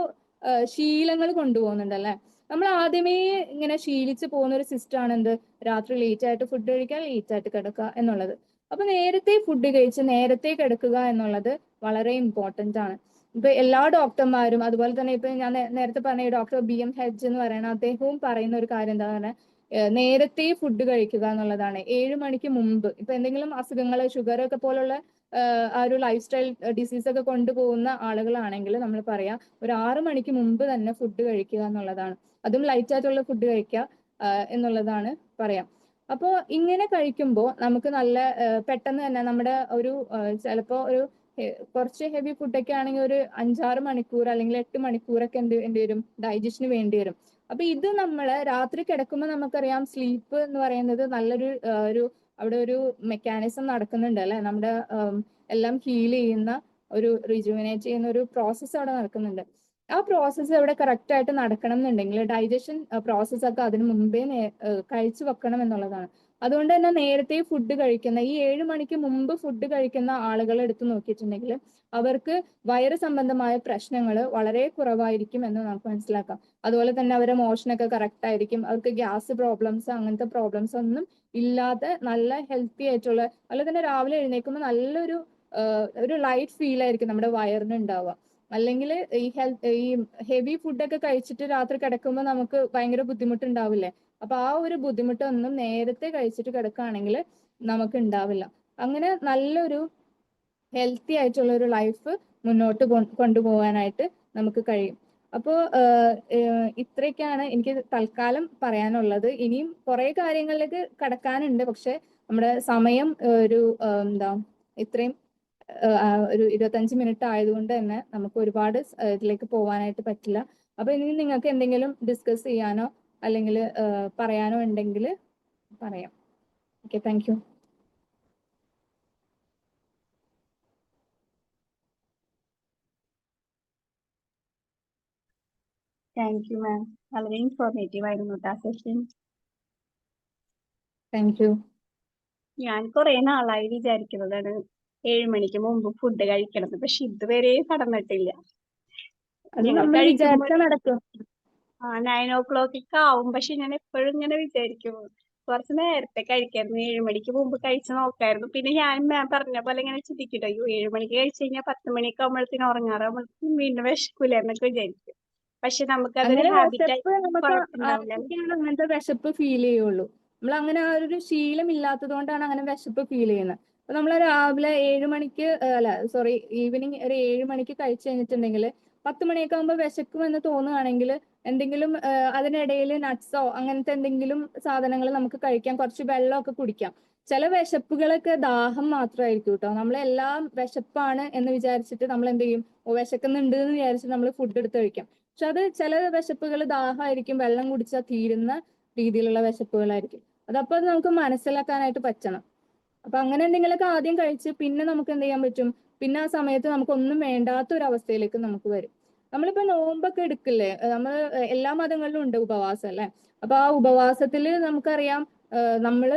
ശീലങ്ങൾ കൊണ്ടുപോകുന്നുണ്ട് അല്ലെ നമ്മൾ ആദ്യമേ ഇങ്ങനെ ശീലിച്ചു പോകുന്ന ഒരു സിസ്റ്റം ആണ് എന്ത്? രാത്രി ലേറ്റ് ആയിട്ട് ഫുഡ് കഴിക്കുക ലേറ്റ് ആയിട്ട് കിടക്കുക എന്നുള്ളത്. അപ്പൊ നേരത്തെ ഫുഡ് കഴിച്ച് നേരത്തെ കിടക്കുക എന്നുള്ളത് വളരെ ഇമ്പോർട്ടന്റ് ആണ്. ഇപ്പൊ എല്ലാ ഡോക്ടർമാരും അതുപോലെ തന്നെ ഇപ്പൊ ഞാൻ നേരത്തെ പറഞ്ഞ ഡോക്ടർ ബി എം ഹെഡ്ജ് എന്ന് പറയുന്ന അദ്ദേഹവും പറയുന്ന ഒരു കാര്യം എന്താ പറഞ്ഞാൽ നേരത്തെ ഫുഡ് കഴിക്കുക എന്നുള്ളതാണ്. ഏഴ് മണിക്ക് മുമ്പ് ഇപ്പൊ എന്തെങ്കിലും അസുഖങ്ങൾ ഷുഗർ ഒക്കെ പോലുള്ള ആ ഒരു ലൈഫ് സ്റ്റൈൽ ഡിസീസ് ഒക്കെ കൊണ്ടുപോകുന്ന ആളുകളാണെങ്കിൽ നമ്മൾ പറയാം ഒരു ആറ് മണിക്ക് മുമ്പ് തന്നെ ഫുഡ് കഴിക്കുക എന്നുള്ളതാണ്. അതും ലൈറ്റ് ആയിട്ടുള്ള ഫുഡ് കഴിക്കുക എന്നുള്ളതാണ് പറയാം. അപ്പോൾ ഇങ്ങനെ കഴിക്കുമ്പോൾ നമുക്ക് നല്ല പെട്ടെന്ന് തന്നെ നമ്മുടെ ഒരു ചിലപ്പോൾ ഒരു കുറച്ച് ഹെവി ഫുഡൊക്കെ ആണെങ്കിൽ ഒരു അഞ്ചാറ് മണിക്കൂർ അല്ലെങ്കിൽ എട്ട് മണിക്കൂറൊക്കെ എന്ത് വേണ്ടി വരും? ഡൈജഷന് വേണ്ടി വരും. അപ്പൊ ഇത് നമ്മൾ രാത്രി കിടക്കുമ്പോൾ നമുക്കറിയാം സ്ലീപ്പ് എന്ന് പറയുന്നത് നല്ലൊരു ഒരു അവിടെ ഒരു മെക്കാനിസം നടക്കുന്നുണ്ട് അല്ലെ? നമ്മുടെ എല്ലാം ഹീൽ ചെയ്യുന്ന ഒരു റിജുവിനേറ്റ് ചെയ്യുന്ന ഒരു പ്രോസസ്സ് അവിടെ നടക്കുന്നുണ്ട്. ആ പ്രോസസ്സ് ഇവിടെ കറക്റ്റ് ആയിട്ട് നടക്കണം എന്നുണ്ടെങ്കിൽ ഡൈജഷൻ പ്രോസസ്സ് ഒക്കെ അതിന് മുമ്പേ കഴിച്ചു വെക്കണം എന്നുള്ളതാണ്. അതുകൊണ്ട് തന്നെ നേരത്തെ ഫുഡ് കഴിക്കുന്ന ഈ ഏഴ് മണിക്ക് മുമ്പ് ഫുഡ് കഴിക്കുന്ന ആളുകൾ എടുത്തു നോക്കിയിട്ടുണ്ടെങ്കിൽ അവർക്ക് വയറ് സംബന്ധമായ പ്രശ്നങ്ങൾ വളരെ കുറവായിരിക്കും എന്ന് നമുക്ക് മനസ്സിലാക്കാം. അതുപോലെ തന്നെ അവരുടെ മോഷനൊക്കെ കറക്റ്റ് ആയിരിക്കും. അവർക്ക് ഗ്യാസ് പ്രോബ്ലംസ് അങ്ങനത്തെ പ്രോബ്ലംസ് ഒന്നും ഇല്ലാതെ നല്ല ഹെൽത്തി ആയിട്ടുള്ള അതുപോലെ തന്നെ രാവിലെ എഴുന്നേൽക്കുമ്പോൾ നല്ലൊരു ഒരു ലൈറ്റ് ഫീൽ ആയിരിക്കും നമ്മുടെ വയറിന് ഉണ്ടാവുക. അല്ലെങ്കിൽ ഈ ഹെൽത്ത് ഈ ഹെവി ഫുഡൊക്കെ കഴിച്ചിട്ട് രാത്രി കിടക്കുമ്പോൾ നമുക്ക് ഭയങ്കര ബുദ്ധിമുട്ടുണ്ടാവില്ലേ? അപ്പൊ ആ ഒരു ബുദ്ധിമുട്ടൊന്നും നേരത്തെ കഴിച്ചിട്ട് കിടക്കുകയാണെങ്കിൽ നമുക്ക് ഉണ്ടാവില്ല. അങ്ങനെ നല്ലൊരു ഹെൽത്തി ആയിട്ടുള്ള ഒരു ലൈഫ് മുന്നോട്ട് കൊണ്ടുപോകാനായിട്ട് നമുക്ക് കഴിയും. അപ്പോൾ ഇത്രയൊക്കെയാണ് എനിക്ക് തൽക്കാലം പറയാനുള്ളത്. ഇനിയും കുറെ കാര്യങ്ങളിലേക്ക് കടക്കാനുണ്ട്. പക്ഷെ നമ്മുടെ സമയം ഒരു എന്താ ഇത്രയും ഒരു ഇരുപത്തഞ്ച് മിനിറ്റ് ആയതുകൊണ്ട് തന്നെ നമുക്ക് ഒരുപാട് ഇതിലേക്ക് പോകാനായിട്ട് പറ്റില്ല. അപ്പൊ ഇനി നിങ്ങൾക്ക് എന്തെങ്കിലും ഡിസ്കസ് ചെയ്യാനോ അല്ലെങ്കിൽ പറയാനോ ഉണ്ടെങ്കിൽ പറയാം. Okay thank you. Thank you ma'am. വളരെ ഇൻഫോർമേറ്റീവ് ആയിരുന്നു ആ സെഷൻ താങ്ക് യു. ഞാൻ കുറെ നാളായി വിചാരിക്കുന്നതാണ്. ഏഴ് മണിക്ക് മുമ്പ് ഫുഡ് കഴിക്കണം. പക്ഷെ ഇതുവരെ കടന്നിട്ടില്ല. ആ നയൻ ഓ ക്ലോക്ക് ഒക്കെ ആവും. പക്ഷെ ഞാൻ എപ്പോഴും ഇങ്ങനെ വിചാരിക്കും. കുറച്ച് നേരത്തെ കഴിക്കായിരുന്നു. ഏഴ് മണിക്ക് മുമ്പ് കഴിച്ച് നോക്കായിരുന്നു. പിന്നെ ഞാൻ മാം പറഞ്ഞ പോലെ ഇങ്ങനെ ചിന്തിക്കട്ടോ. അയ്യോ ഏഴ് മണിക്ക് കഴിച്ചു കഴിഞ്ഞാൽ പത്ത് മണിയൊക്കെ ആകുമ്പോഴത്തേനും ഉറങ്ങാറാകുമ്പോഴത്തേക്കും വീണ്ടും വിശക്കൂല എന്നൊക്കെ വിചാരിക്കും. പക്ഷെ നമുക്ക് അതൊരു അങ്ങനത്തെ വിശപ്പ് ഫീൽ ചെയ്യുള്ളൂ. നമ്മൾ അങ്ങനെ ആ ഒരു ശീലം ഇല്ലാത്തത് കൊണ്ടാണ് അങ്ങനെ വിശപ്പ് ഫീൽ ചെയ്യുന്നത്. നമ്മൾ രാവിലെ ഏഴ് മണിക്ക് അല്ല സോറി ഈവനിങ് ഒരു ഏഴ് മണിക്ക് കഴിച്ചു കഴിഞ്ഞിട്ടുണ്ടെങ്കിൽ പത്ത് മണിയൊക്കെ ആകുമ്പോൾ വിശക്കുമെന്ന് തോന്നുകയാണെങ്കിൽ എന്തെങ്കിലും അതിനിടയിൽ നട്ട്സോ അങ്ങനത്തെ എന്തെങ്കിലും സാധനങ്ങൾ നമുക്ക് കഴിക്കാം. കുറച്ച് വെള്ളമൊക്കെ കുടിക്കാം. ചില വിശപ്പുകളൊക്കെ ദാഹം മാത്രമായിരിക്കും കേട്ടോ നമ്മളെല്ലാം വിശപ്പാണ് എന്ന് വിചാരിച്ചിട്ട് നമ്മൾ എന്ത് ചെയ്യും? വിശക്കുന്നുണ്ട് എന്ന് വിചാരിച്ചിട്ട് നമ്മൾ ഫുഡ് എടുത്ത് കഴിക്കാം. പക്ഷെ അത് ചില വിശപ്പുകൾ ദാഹമായിരിക്കും. വെള്ളം കുടിച്ചാൽ തീരുന്ന രീതിയിലുള്ള വിശപ്പുകളായിരിക്കും. അതപ്പോൾ അത് നമുക്ക് മനസ്സിലാക്കാനായിട്ട് പറ്റണം. അപ്പൊ അങ്ങനെ എന്തെങ്കിലുമൊക്കെ ആദ്യം കഴിച്ച് പിന്നെ നമുക്ക് എന്ത് ചെയ്യാൻ പറ്റും? പിന്നെ ആ സമയത്ത് നമുക്ക് ഒന്നും വേണ്ടാത്ത ഒരു അവസ്ഥയിലേക്ക് നമുക്ക് വരും. നമ്മളിപ്പോ നോമ്പൊക്കെ എടുക്കില്ലേ? നമ്മൾ എല്ലാ മതങ്ങളിലും ഉണ്ട് ഉപവാസം അല്ലെ? അപ്പൊ ആ ഉപവാസത്തിൽ നമുക്കറിയാം നമ്മൾ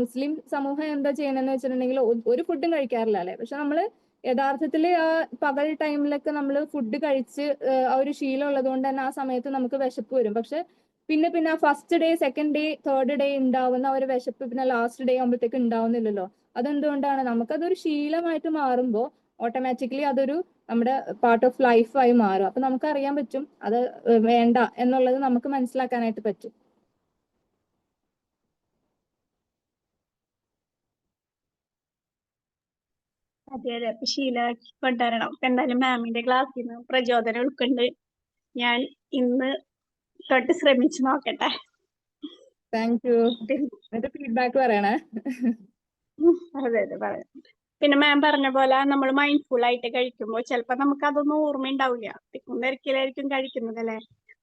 മുസ്ലിം സമൂഹം എന്താ ചെയ്യണമെന്ന് വെച്ചിട്ടുണ്ടെങ്കിൽ ഒരു ഫുഡും കഴിക്കാറില്ല അല്ലെ? പക്ഷെ നമ്മൾ യഥാർത്ഥത്തിൽ ആ പകൽ ടൈമിലൊക്കെ നമ്മൾ ഫുഡ് കഴിച്ച് ആ ഒരു ശീലം ഉള്ളത് കൊണ്ട് തന്നെ ആ സമയത്ത് നമുക്ക് വിശപ്പ് വരും. പക്ഷെ പിന്നെ പിന്നെ first day second day third day ഉണ്ടാവുന്ന ഒരു വിശപ്പ് പിന്നെ ലാസ്റ്റ് ഡേ ആകുമ്പോഴത്തേക്ക് ഉണ്ടാവുന്നില്ലല്ലോ. അതെന്തുകൊണ്ടാണ്? നമുക്കതൊരു ശീലമായിട്ട് മാറുമ്പോൾ ഓട്ടോമാറ്റിക്കലി അതൊരു നമ്മുടെ പാർട്ട് ഓഫ് ലൈഫായി മാറും. അപ്പൊ നമുക്ക് അറിയാൻ പറ്റും അത് വേണ്ട എന്നുള്ളത് നമുക്ക് മനസ്സിലാക്കാനായിട്ട് പറ്റും. അതെ അതെ. അപ്പൊ ശീലമാക്കി കൊണ്ടുവരണം. എന്തായാലും മാമിന്റെ ക്ലാസ്സിൽ നിന്ന് പ്രചോദനം ഉൾക്കൊണ്ട് ഞാൻ ഇന്ന് തൊട്ട് ശ്രമിച്ചു നോക്കട്ടെ. താങ്ക് യു എന്നിട്ട് ഫീഡ്ബാക്ക് പറയണേ. അതെ അതെ പറയാം. പിന്നെ മാം പറഞ്ഞ പോലെ നമ്മൾ മൈൻഡ്ഫുൾ ആയിട്ട് കഴിക്കുമ്പോൾ ചിലപ്പോൾ നമുക്ക് അതൊന്നും ഓർമ്മയുണ്ടാവില്ല തിക്കും തിരക്കിലായിരിക്കും കഴിക്കുന്നത് അല്ലെ?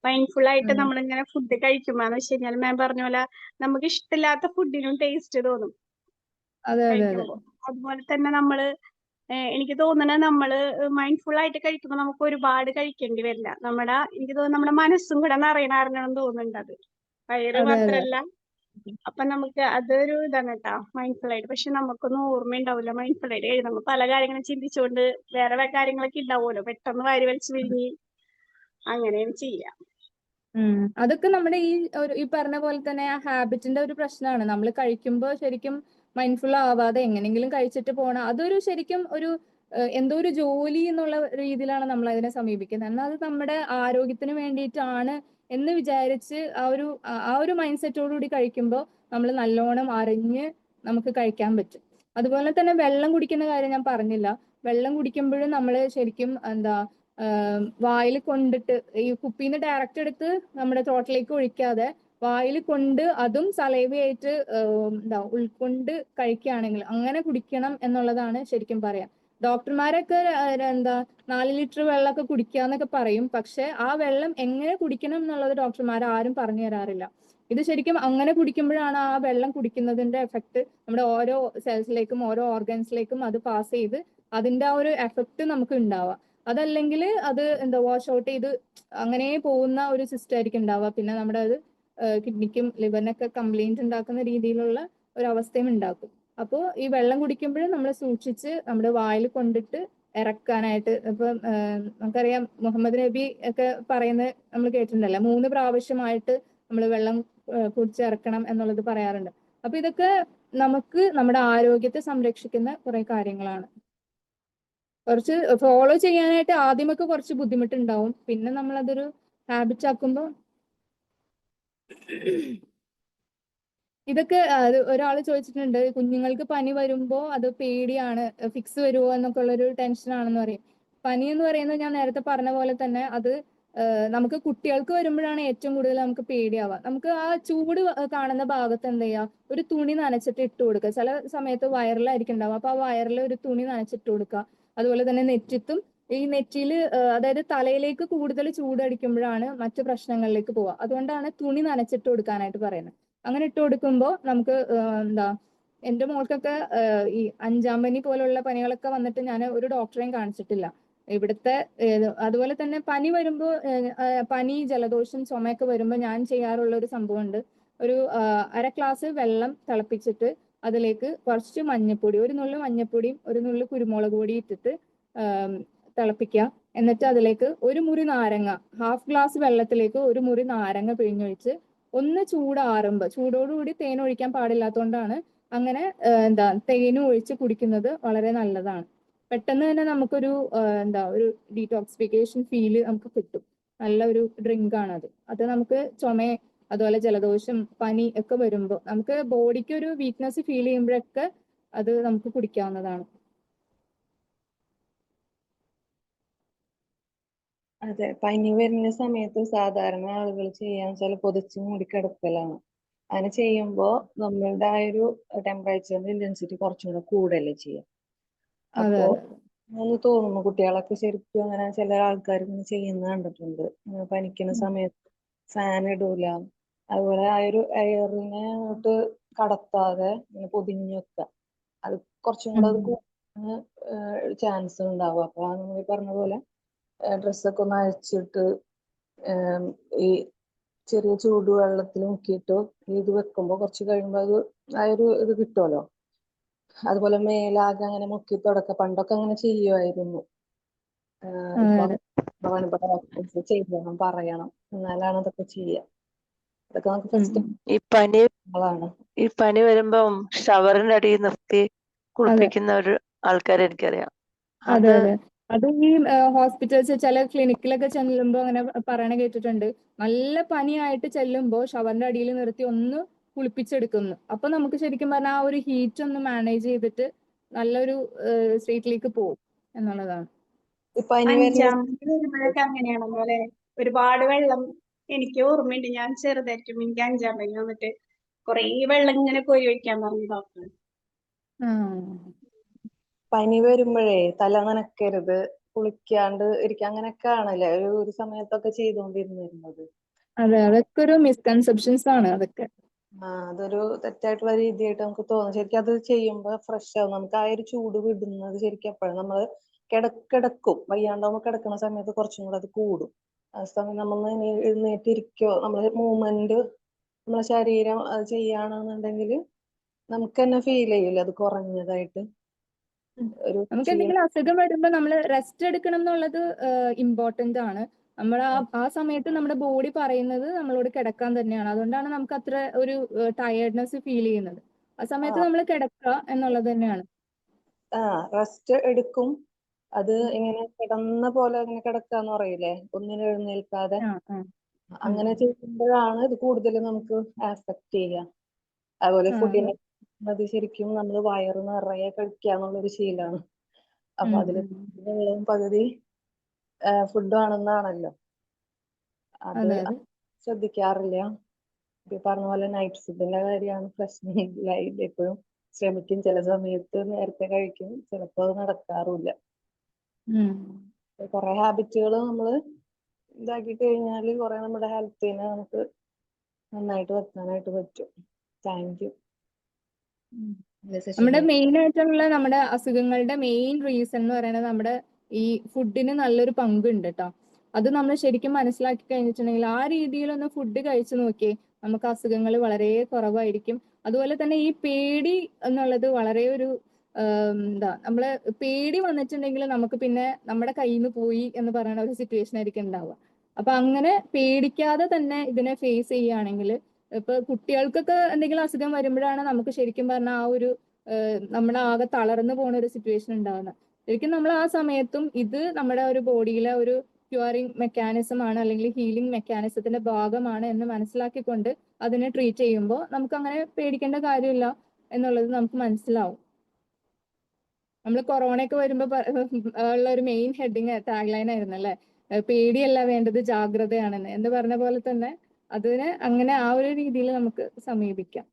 മൈൻഡ്ഫുൾ ആയിട്ട്. നമ്മൾ ഇങ്ങനെ ഫുഡ് കഴിക്കുമ്പോൾ എന്ന് വെച്ച് കഴിഞ്ഞാൽ മാം പറഞ്ഞ പോലെ നമുക്ക് ഇഷ്ടമില്ലാത്ത ഫുഡിനും ടേസ്റ്റ് തോന്നും. അതുപോലെ തന്നെ നമ്മൾ എനിക്ക് തോന്നുന്നത് നമ്മൾ മൈൻഡ്ഫുൾ ആയിട്ട് കഴിക്കുമ്പോൾ നമുക്ക് ഒരുപാട് കഴിക്കേണ്ടി വരില്ല. നമ്മുടെ എനിക്ക് തോന്നുന്നു നമ്മുടെ മനസ്സും കൂടെ നിറയണാരണെന്ന് തോന്നുന്നുണ്ട് അത് വയറ് മാത്രല്ല. അപ്പൊ നമുക്ക് അതൊരു ഇതാണ് കേട്ടോ മൈൻഡ്ഫുൾ ആയിട്ട് പക്ഷെ നമുക്കൊന്നും ഓർമ്മയുണ്ടാവില്ല മൈൻഡ്ഫുൾ ആയിട്ട് എഴുതുമ്പോൾ പല കാര്യങ്ങളും ചിന്തിച്ചുകൊണ്ട് വേറെ വേറെ കാര്യങ്ങളൊക്കെ ഉണ്ടാവുമല്ലോ പെട്ടെന്ന് വാരി വലിച്ചു വിരിഞ്ഞ് അങ്ങനെയും ചെയ്യാം. അതൊക്കെ നമ്മുടെ ഈ ഒരു ഈ പറഞ്ഞ പോലെ തന്നെ ആ ഹാബിറ്റിന്റെ ഒരു പ്രശ്നമാണ് നമ്മൾ കഴിക്കുമ്പോൾ ശരിക്കും മൈൻഡ്ഫുൾ ആവാതെ എങ്ങനെങ്കിലും കഴിച്ചിട്ട് പോകണം അതൊരു ശരിക്കും ഒരു എന്തോ ഒരു ജോലി എന്നുള്ള രീതിയിലാണ് നമ്മൾ അതിനെ സമീപിക്കുന്നത്. എന്നാൽ അത് നമ്മുടെ ആരോഗ്യത്തിന് വേണ്ടിയിട്ടാണ് എന്ന് വിചാരിച്ച് ആ ഒരു ആ- ഒരു മൈൻഡ് സെറ്റോടു കൂടി കഴിക്കുമ്പോൾ നമ്മൾ നല്ലോണം അറിഞ്ഞ് നമുക്ക് കഴിക്കാൻ പറ്റും. അതുപോലെ തന്നെ വെള്ളം കുടിക്കുന്ന കാര്യം ഞാൻ പറഞ്ഞില്ല. വെള്ളം കുടിക്കുമ്പോഴും നമ്മൾ ശരിക്കും എന്താ വായിൽ കൊണ്ടിട്ട് ഈ കുപ്പിന്ന് ഡയറക്റ്റ് എടുത്ത് നമ്മുടെ തോട്ടിലേക്ക് ഒഴിക്കാതെ വായിൽ കൊണ്ട് അതും സലൈവയായിട്ട് എന്താ ഉൾക്കൊണ്ട് കഴിക്കുകയാണെങ്കിൽ അങ്ങനെ കുടിക്കണം എന്നുള്ളതാണ് ശരിക്കും പറയാം. ഡോക്ടർമാരൊക്കെ എന്താ നാല് ലിറ്റർ വെള്ളമൊക്കെ കുടിക്കാന്നൊക്കെ പറയും. പക്ഷെ ആ വെള്ളം എങ്ങനെ കുടിക്കണം എന്നുള്ളത് ഡോക്ടർമാർ ആരും പറഞ്ഞു തരാറില്ല. ഇത് ശരിക്കും അങ്ങനെ കുടിക്കുമ്പോഴാണ് ആ വെള്ളം കുടിക്കുന്നതിന്റെ എഫക്ട് നമ്മുടെ ഓരോ സെൽസിലേക്കും ഓരോ ഓർഗൻസിലേക്കും അത് പാസ് ചെയ്ത് അതിന്റെ ആ ഒരു എഫക്ട് നമുക്ക് ഉണ്ടാവുക. അതല്ലെങ്കിൽ അത് എന്താ വാഷ് ഔട്ട് ചെയ്ത് അങ്ങനെ പോകുന്ന ഒരു സിസ്റ്റം ആയിരിക്കും ഉണ്ടാവുക. പിന്നെ നമ്മുടെ അത് കിഡ്നിക്കും ലിവറിനൊക്കെ കംപ്ലൈന്റ് ഉണ്ടാക്കുന്ന രീതിയിലുള്ള ഒരു അവസ്ഥയും ഉണ്ടാക്കും. അപ്പോൾ ഈ വെള്ളം കുടിക്കുമ്പോൾ നമ്മൾ സൂക്ഷിച്ച് നമ്മുടെ വായിൽ കൊണ്ടിട്ട് ഇറക്കാനായിട്ട് ഇപ്പം നമുക്കറിയാം മുഹമ്മദ് നബി ഒക്കെ പറയുന്നത് നമ്മൾ കേട്ടിട്ടുണ്ടല്ലോ മൂന്ന് പ്രാവശ്യമായിട്ട് നമ്മൾ വെള്ളം കുടിച്ച് ഇറക്കണം എന്നുള്ളത് പറയാറുണ്ട്. അപ്പൊ ഇതൊക്കെ നമുക്ക് നമ്മുടെ ആരോഗ്യത്തെ സംരക്ഷിക്കുന്ന കുറെ കാര്യങ്ങളാണ്. കുറച്ച് ഫോളോ ചെയ്യാനായിട്ട് ആദ്യമൊക്കെ കുറച്ച് ബുദ്ധിമുട്ടുണ്ടാവും. പിന്നെ നമ്മളതൊരു ഹാബിറ്റ് ആക്കുമ്പോൾ ഇതൊക്കെ ഒരാൾ ചോദിച്ചിട്ടുണ്ട് കുഞ്ഞുങ്ങൾക്ക് പനി വരുമ്പോ അത് പേടിയാണ് ഫിക്സ് വരുമോ എന്നൊക്കെ ഉള്ളൊരു ടെൻഷൻ ആണെന്ന് പറയും. പനി എന്ന് പറയുന്നത് ഞാൻ നേരത്തെ പറഞ്ഞ പോലെ തന്നെ അത് നമുക്ക് കുട്ടികൾക്ക് വരുമ്പോഴാണ് ഏറ്റവും കൂടുതൽ നമുക്ക് പേടിയാവുക. നമുക്ക് ആ ചൂട് കാണുന്ന ഭാഗത്ത് എന്ത് ചെയ്യുക ഒരു തുണി നനച്ചിട്ട് ഇട്ട് കൊടുക്കുക. ചില സമയത്ത് വയറിലായിരിക്കും ഉണ്ടാവുക. അപ്പൊ ആ വയറിൽ ഒരു തുണി നനച്ചിട്ട് കൊടുക്കുക. അതുപോലെ തന്നെ നെറ്റിത്തും ഈ നെറ്റിയിൽ അതായത് തലയിലേക്ക് കൂടുതൽ ചൂടടിക്കുമ്പോഴാണ് മറ്റു പ്രശ്നങ്ങളിലേക്ക് പോവുക. അതുകൊണ്ടാണ് തുണി നനച്ചിട്ട് കൊടുക്കാനായിട്ട് പറയുന്നത്. അങ്ങനെ ഇട്ട് കൊടുക്കുമ്പോൾ നമുക്ക് എന്താ എന്റെ മോൾക്കൊക്കെ ഈ അഞ്ചാം പനി പോലുള്ള പനികളൊക്കെ വന്നിട്ട് ഞാൻ ഒരു ഡോക്ടറെയും കാണിച്ചിട്ടില്ല. ഇവിടുത്തെ അതുപോലെ തന്നെ പനി വരുമ്പോൾ പനി ജലദോഷം ചുമയൊക്കെ വരുമ്പോൾ ഞാൻ ചെയ്യാറുള്ള ഒരു സംഭവമുണ്ട്. ഒരു അര ഗ്ലാസ് വെള്ളം തിളപ്പിച്ചിട്ട് അതിലേക്ക് കുറച്ച് മഞ്ഞപ്പൊടി ഒരു നുള്ളു മഞ്ഞപ്പൊടിയും ഒരു നുള്ളു കുരുമുളക് പൊടി ഇട്ടിട്ട് തിളപ്പിക്കുക. എന്നിട്ട് അതിലേക്ക് ഒരു മുറി നാരങ്ങ ഹാഫ് ഗ്ലാസ് വെള്ളത്തിലേക്ക് ഒരു മുറി നാരങ്ങ പിഴിഞ്ഞൊഴിച്ച് ഒന്ന് ചൂടാറുമ്പോൾ ചൂടോടുകൂടി തേൻ ഒഴിക്കാൻ പാടില്ലാത്തതുകൊണ്ടാണ് അങ്ങനെ എന്താ തേനും ഒഴിച്ച് കുടിക്കുന്നത് വളരെ നല്ലതാണ്. പെട്ടെന്ന് തന്നെ നമുക്കൊരു എന്താ ഒരു ഡീടോക്സിഫിക്കേഷൻ ഫീൽ നമുക്ക് കിട്ടും. നല്ല ഒരു ഡ്രിങ്ക് ആണ് അത് അത് നമുക്ക് ചുമ അതുപോലെ ജലദോഷം പനി ഒക്കെ വരുമ്പോൾ നമുക്ക് ബോഡിക്ക് ഒരു വീക്ക്നെസ് ഫീൽ ചെയ്യുമ്പോഴൊക്കെ അത് നമുക്ക് കുടിക്കാവുന്നതാണ്. അതെ പനി വരുന്ന സമയത്ത് സാധാരണ ആളുകൾ ചെയ്യാന്ന് വെച്ചാൽ പൊതിച്ച് മൂടി കിടക്കലാണ് അങ്ങനെ ചെയ്യുമ്പോ നമ്മളുടെ ആ ഒരു ടെമ്പറേച്ചറിന്റെ ഇന്റൻസിറ്റി കുറച്ചും കൂടെ കൂടല്ലേ ചെയ്യുക അതെ അപ്പോ അതെ. തോന്നുന്നു കുട്ടികളൊക്കെ ശരിക്കും അങ്ങനെ ചില ആൾക്കാർ ഇങ്ങനെ ചെയ്യുന്നത് കണ്ടിട്ടുണ്ട്. ഇങ്ങനെ പനിക്കുന്ന ഉം. സമയത്ത് ഫാൻ ഇടൂല. അതുപോലെ ആ ഒരു എയറിനെ അങ്ങോട്ട് കടത്താതെ ഇങ്ങനെ പൊതിഞ്ഞ് വെക്കുക അത് കുറച്ചും കൂടെ അത് ഉം. ചാൻസ് ഉണ്ടാവും. അപ്പൊ ആ നമ്മൾ പറഞ്ഞ പോലെ ഡ്രസ്സൊക്കെ ഒന്ന് അഴിച്ചിട്ട് ഈ ചെറിയ ചൂടുവെള്ളത്തിൽ മുക്കിയിട്ട് ഇത് വെക്കുമ്പോൾ കുറച്ച് കഴിയുമ്പോൾ അത് ആ ഒരു ഇത് കിട്ടുമല്ലോ അതുപോലെ മേലാകെ അങ്ങനെ മുക്കി തുടക്ക പണ്ടൊക്കെ അങ്ങനെ ചെയ്യുമായിരുന്നു ചെയ്യണം പറയണം എന്നാലാണ് അതൊക്കെ ചെയ്യുക അതൊക്കെ നമുക്ക് ഫസ്റ്റ് ഈ പനി ഈ പനി വരുമ്പം ഷവറിന്റെ അടിയിൽ നിർത്തി കുളിപ്പിക്കുന്ന ഒരു ആൾക്കാരെ എനിക്കറിയാം. അതെ. അത് ഈ ഹോസ്പിറ്റൽസ് ചില ക്ലിനിക്കിലൊക്കെ ചെല്ലുമ്പോ അങ്ങനെ പറയണ കേട്ടിട്ടുണ്ട്. നല്ല പനിയായിട്ട് ചെല്ലുമ്പോ ഷവറിന്റെ അടിയിൽ നിർത്തി ഒന്ന് കുളിപ്പിച്ചെടുക്കുന്നു. അപ്പൊ നമുക്ക് ശരിക്കും പറഞ്ഞാൽ ആ ഒരു ഹീറ്റ് ഒന്ന് മാനേജ് ചെയ്തിട്ട് നല്ലൊരു സ്റ്റേറ്റിലേക്ക് പോകും എന്നുള്ളതാണ്. അങ്ങനെയാണല്ലോ അല്ലെ? ഒരുപാട് വെള്ളം എനിക്ക് ഓർമ്മയുണ്ട്. ഞാൻ ചെറുതായിരിക്കും എനിക്ക് അഞ്ചാം പനി വന്നിട്ട് കൊറേ വെള്ളം ഇങ്ങനെ കോരി ഒഴിക്കാൻ പറഞ്ഞു ഡോക്ടർ പനി വരുമ്പോഴേ തല നനക്കരുത് കുളിക്കാണ്ട് ഇരിക്കുക അങ്ങനെയൊക്കെ ആണല്ലേ ഒരു ഒരു സമയത്തൊക്കെ ചെയ്തുകൊണ്ടിരുന്നിരുന്നത് അതെ അതൊക്കെ ഒരു മിസ്കൺസെപ്ഷൻസ് ആണ് അതൊക്കെ. ആ അതൊരു തെറ്റായിട്ടുള്ള രീതിയായിട്ട് നമുക്ക് തോന്നും. ശരിക്കും അത് ചെയ്യുമ്പോൾ ഫ്രഷ് ആവും. നമുക്ക് ആ ഒരു ചൂട് വിടുന്നത് ശരിക്കും എപ്പോഴും? നമ്മൾ കിടക്കിടക്കും. വയ്യാണ്ടാവുമ്പോ കിടക്കുന്ന സമയത്ത് കുറച്ചും കൂടെ അത് കൂടും. ആ സമയം നമ്മൾ എഴുന്നേറ്റിരിക്കോ നമ്മൾ മൂവ്മെന്റ് നമ്മളെ ശരീരം അത് ചെയ്യുകയാണെന്നുണ്ടെങ്കിൽ നമുക്ക് തന്നെ ഫീൽ ചെയ്യില്ല അത് കുറഞ്ഞതായിട്ട്. ഒരു നമുക്ക് എന്തെങ്കിലും അസുഖം വരുമ്പോൾ നമ്മൾ റെസ്റ്റ് എടുക്കണം എന്നുള്ളത് ഇമ്പോർട്ടന്റ് ആണ്. നമ്മൾ ആ ആ സമയത്ത് നമ്മുടെ ബോഡി പറയുന്നത് നമ്മളോട് കിടക്കാൻ തന്നെയാണ്. അതുകൊണ്ടാണ് നമുക്ക് അത്ര ഒരു ടയർഡ്നെസ് ഫീൽ ചെയ്യുന്നത്. ആ സമയത്ത് നമ്മൾ കിടക്കുക എന്നുള്ളത് തന്നെയാണ്. റെസ്റ്റ് എടുക്കും. അത് ഇങ്ങനെ കിടന്ന പോലെ അങ്ങനെ കിടക്കാന്ന് പറയില്ലേ? ഒന്നിനും എഴുന്നേൽക്കാതെ. അങ്ങനെ ചെയ്യുമ്പോഴാണ് ഇത് കൂടുതൽ നമുക്ക് ആഫക്ട് ചെയ്യുക. അതുപോലെ ഫുഡിനെ അത് ശരിക്കും നമ്മൾ വയറ് നിറയെ എന്നുള്ളൊരു ശീലമാണ് അപ്പൊ അതിൽ ഉം. വെള്ളവും പകുതി ഫുഡും ആണെന്നാണല്ലോ. അത് അതെ അതെ. ശ്രദ്ധിക്കാറില്ല. ഈ പറഞ്ഞ പോലെ നൈറ്റ് ഫുഡിന്റെ കാര്യമാണ് പ്രശ്നം ലൈറ്റ് എപ്പോഴും ശ്രമിക്കും. ചില സമയത്ത് നേരത്തെ കഴിക്കും. ചിലപ്പോ അത് നടക്കാറുമില്ല ഉം. കുറെ ഹാബിറ്റുകൾ നമ്മൾ ഇതാക്കി കഴിഞ്ഞാൽ കുറെ നമ്മുടെ ഹെൽത്തിനെ നമുക്ക് നന്നായിട്ട് വെക്കാനായിട്ട് പറ്റും. Thank you. നമ്മുടെ മെയിൻ ആയിട്ടുള്ള നമ്മുടെ അസുഖങ്ങളുടെ മെയിൻ റീസൺ എന്ന് പറയുന്നത് നമ്മുടെ ഈ ഫുഡിന് നല്ലൊരു പങ്കുണ്ട് കേട്ടോ അത് നമ്മൾ ശരിക്കും മനസ്സിലാക്കി കഴിഞ്ഞിട്ടുണ്ടെങ്കിൽ ആ രീതിയിലൊന്ന് ഫുഡ് കഴിച്ചു നോക്കിയേ നമുക്ക് അസുഖങ്ങൾ വളരെ കുറവായിരിക്കും. അതുപോലെ തന്നെ ഈ പേടി എന്നുള്ളത് വളരെ ഒരു എന്താ നമ്മൾ പേടി വന്നിട്ടുണ്ടെങ്കിൽ നമുക്ക് പിന്നെ നമ്മുടെ കയ്യിൽ നിന്ന് പോയി എന്ന് പറയുന്ന ഒരു സിറ്റുവേഷൻ ആയിരിക്കും ഉണ്ടാവുക. അപ്പൊ അങ്ങനെ പേടിക്കാതെ തന്നെ ഇതിനെ ഫേസ് ചെയ്യുകയാണെങ്കിൽ ഇപ്പൊ കുട്ടികൾക്കൊക്കെ എന്തെങ്കിലും അസുഖം വരുമ്പോഴാണ് നമുക്ക് ശരിക്കും പറഞ്ഞാൽ ആ ഒരു നമ്മുടെ ആകെ തളർന്നു പോണ ഒരു സിറ്റുവേഷൻ ഉണ്ടാവുന്നത്. ശരിക്കും നമ്മൾ ആ സമയത്തും ഇത് നമ്മുടെ ഒരു ബോഡിയിലെ ഒരു ക്യൂറിങ് മെക്കാനിസം ആണ് അല്ലെങ്കിൽ ഹീലിംഗ് മെക്കാനിസത്തിന്റെ ഭാഗമാണ് എന്ന് മനസ്സിലാക്കിക്കൊണ്ട് അതിനെ ട്രീറ്റ് ചെയ്യുമ്പോൾ നമുക്ക് അങ്ങനെ പേടിക്കേണ്ട കാര്യമില്ല എന്നുള്ളത് നമുക്ക് മനസ്സിലാവും. നമ്മൾ കൊറോണയൊക്കെ വരുമ്പോൾ വരുമ്പോ ഉള്ള ഒരു മെയിൻ ഹെഡിങ് ടാഗ് ലൈൻ ആയിരുന്നു അല്ലെ പേടിയല്ല വേണ്ടത് ജാഗ്രതയാണെന്ന്. എന്ന് പറഞ്ഞ പോലെ തന്നെ അതിനെ അങ്ങനെ ആ ഒരു രീതിയിൽ നമുക്ക് സമീപിക്കാം.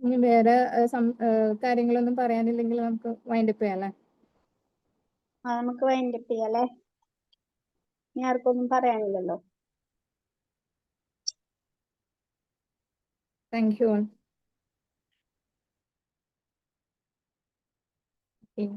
ഇനി വേറെ കാര്യങ്ങളൊന്നും പറയാനില്ലെങ്കിൽ നമുക്ക് വൈൻഡപ്പ് ചെയ്യാം അല്ലേ? ആ നമുക്ക് വൈൻഡപ്പ് ചെയ്യാം അല്ലേ? ഇനി ആർക്കൊന്നും പറയാനില്ലല്ലോ. Thank you Yeah.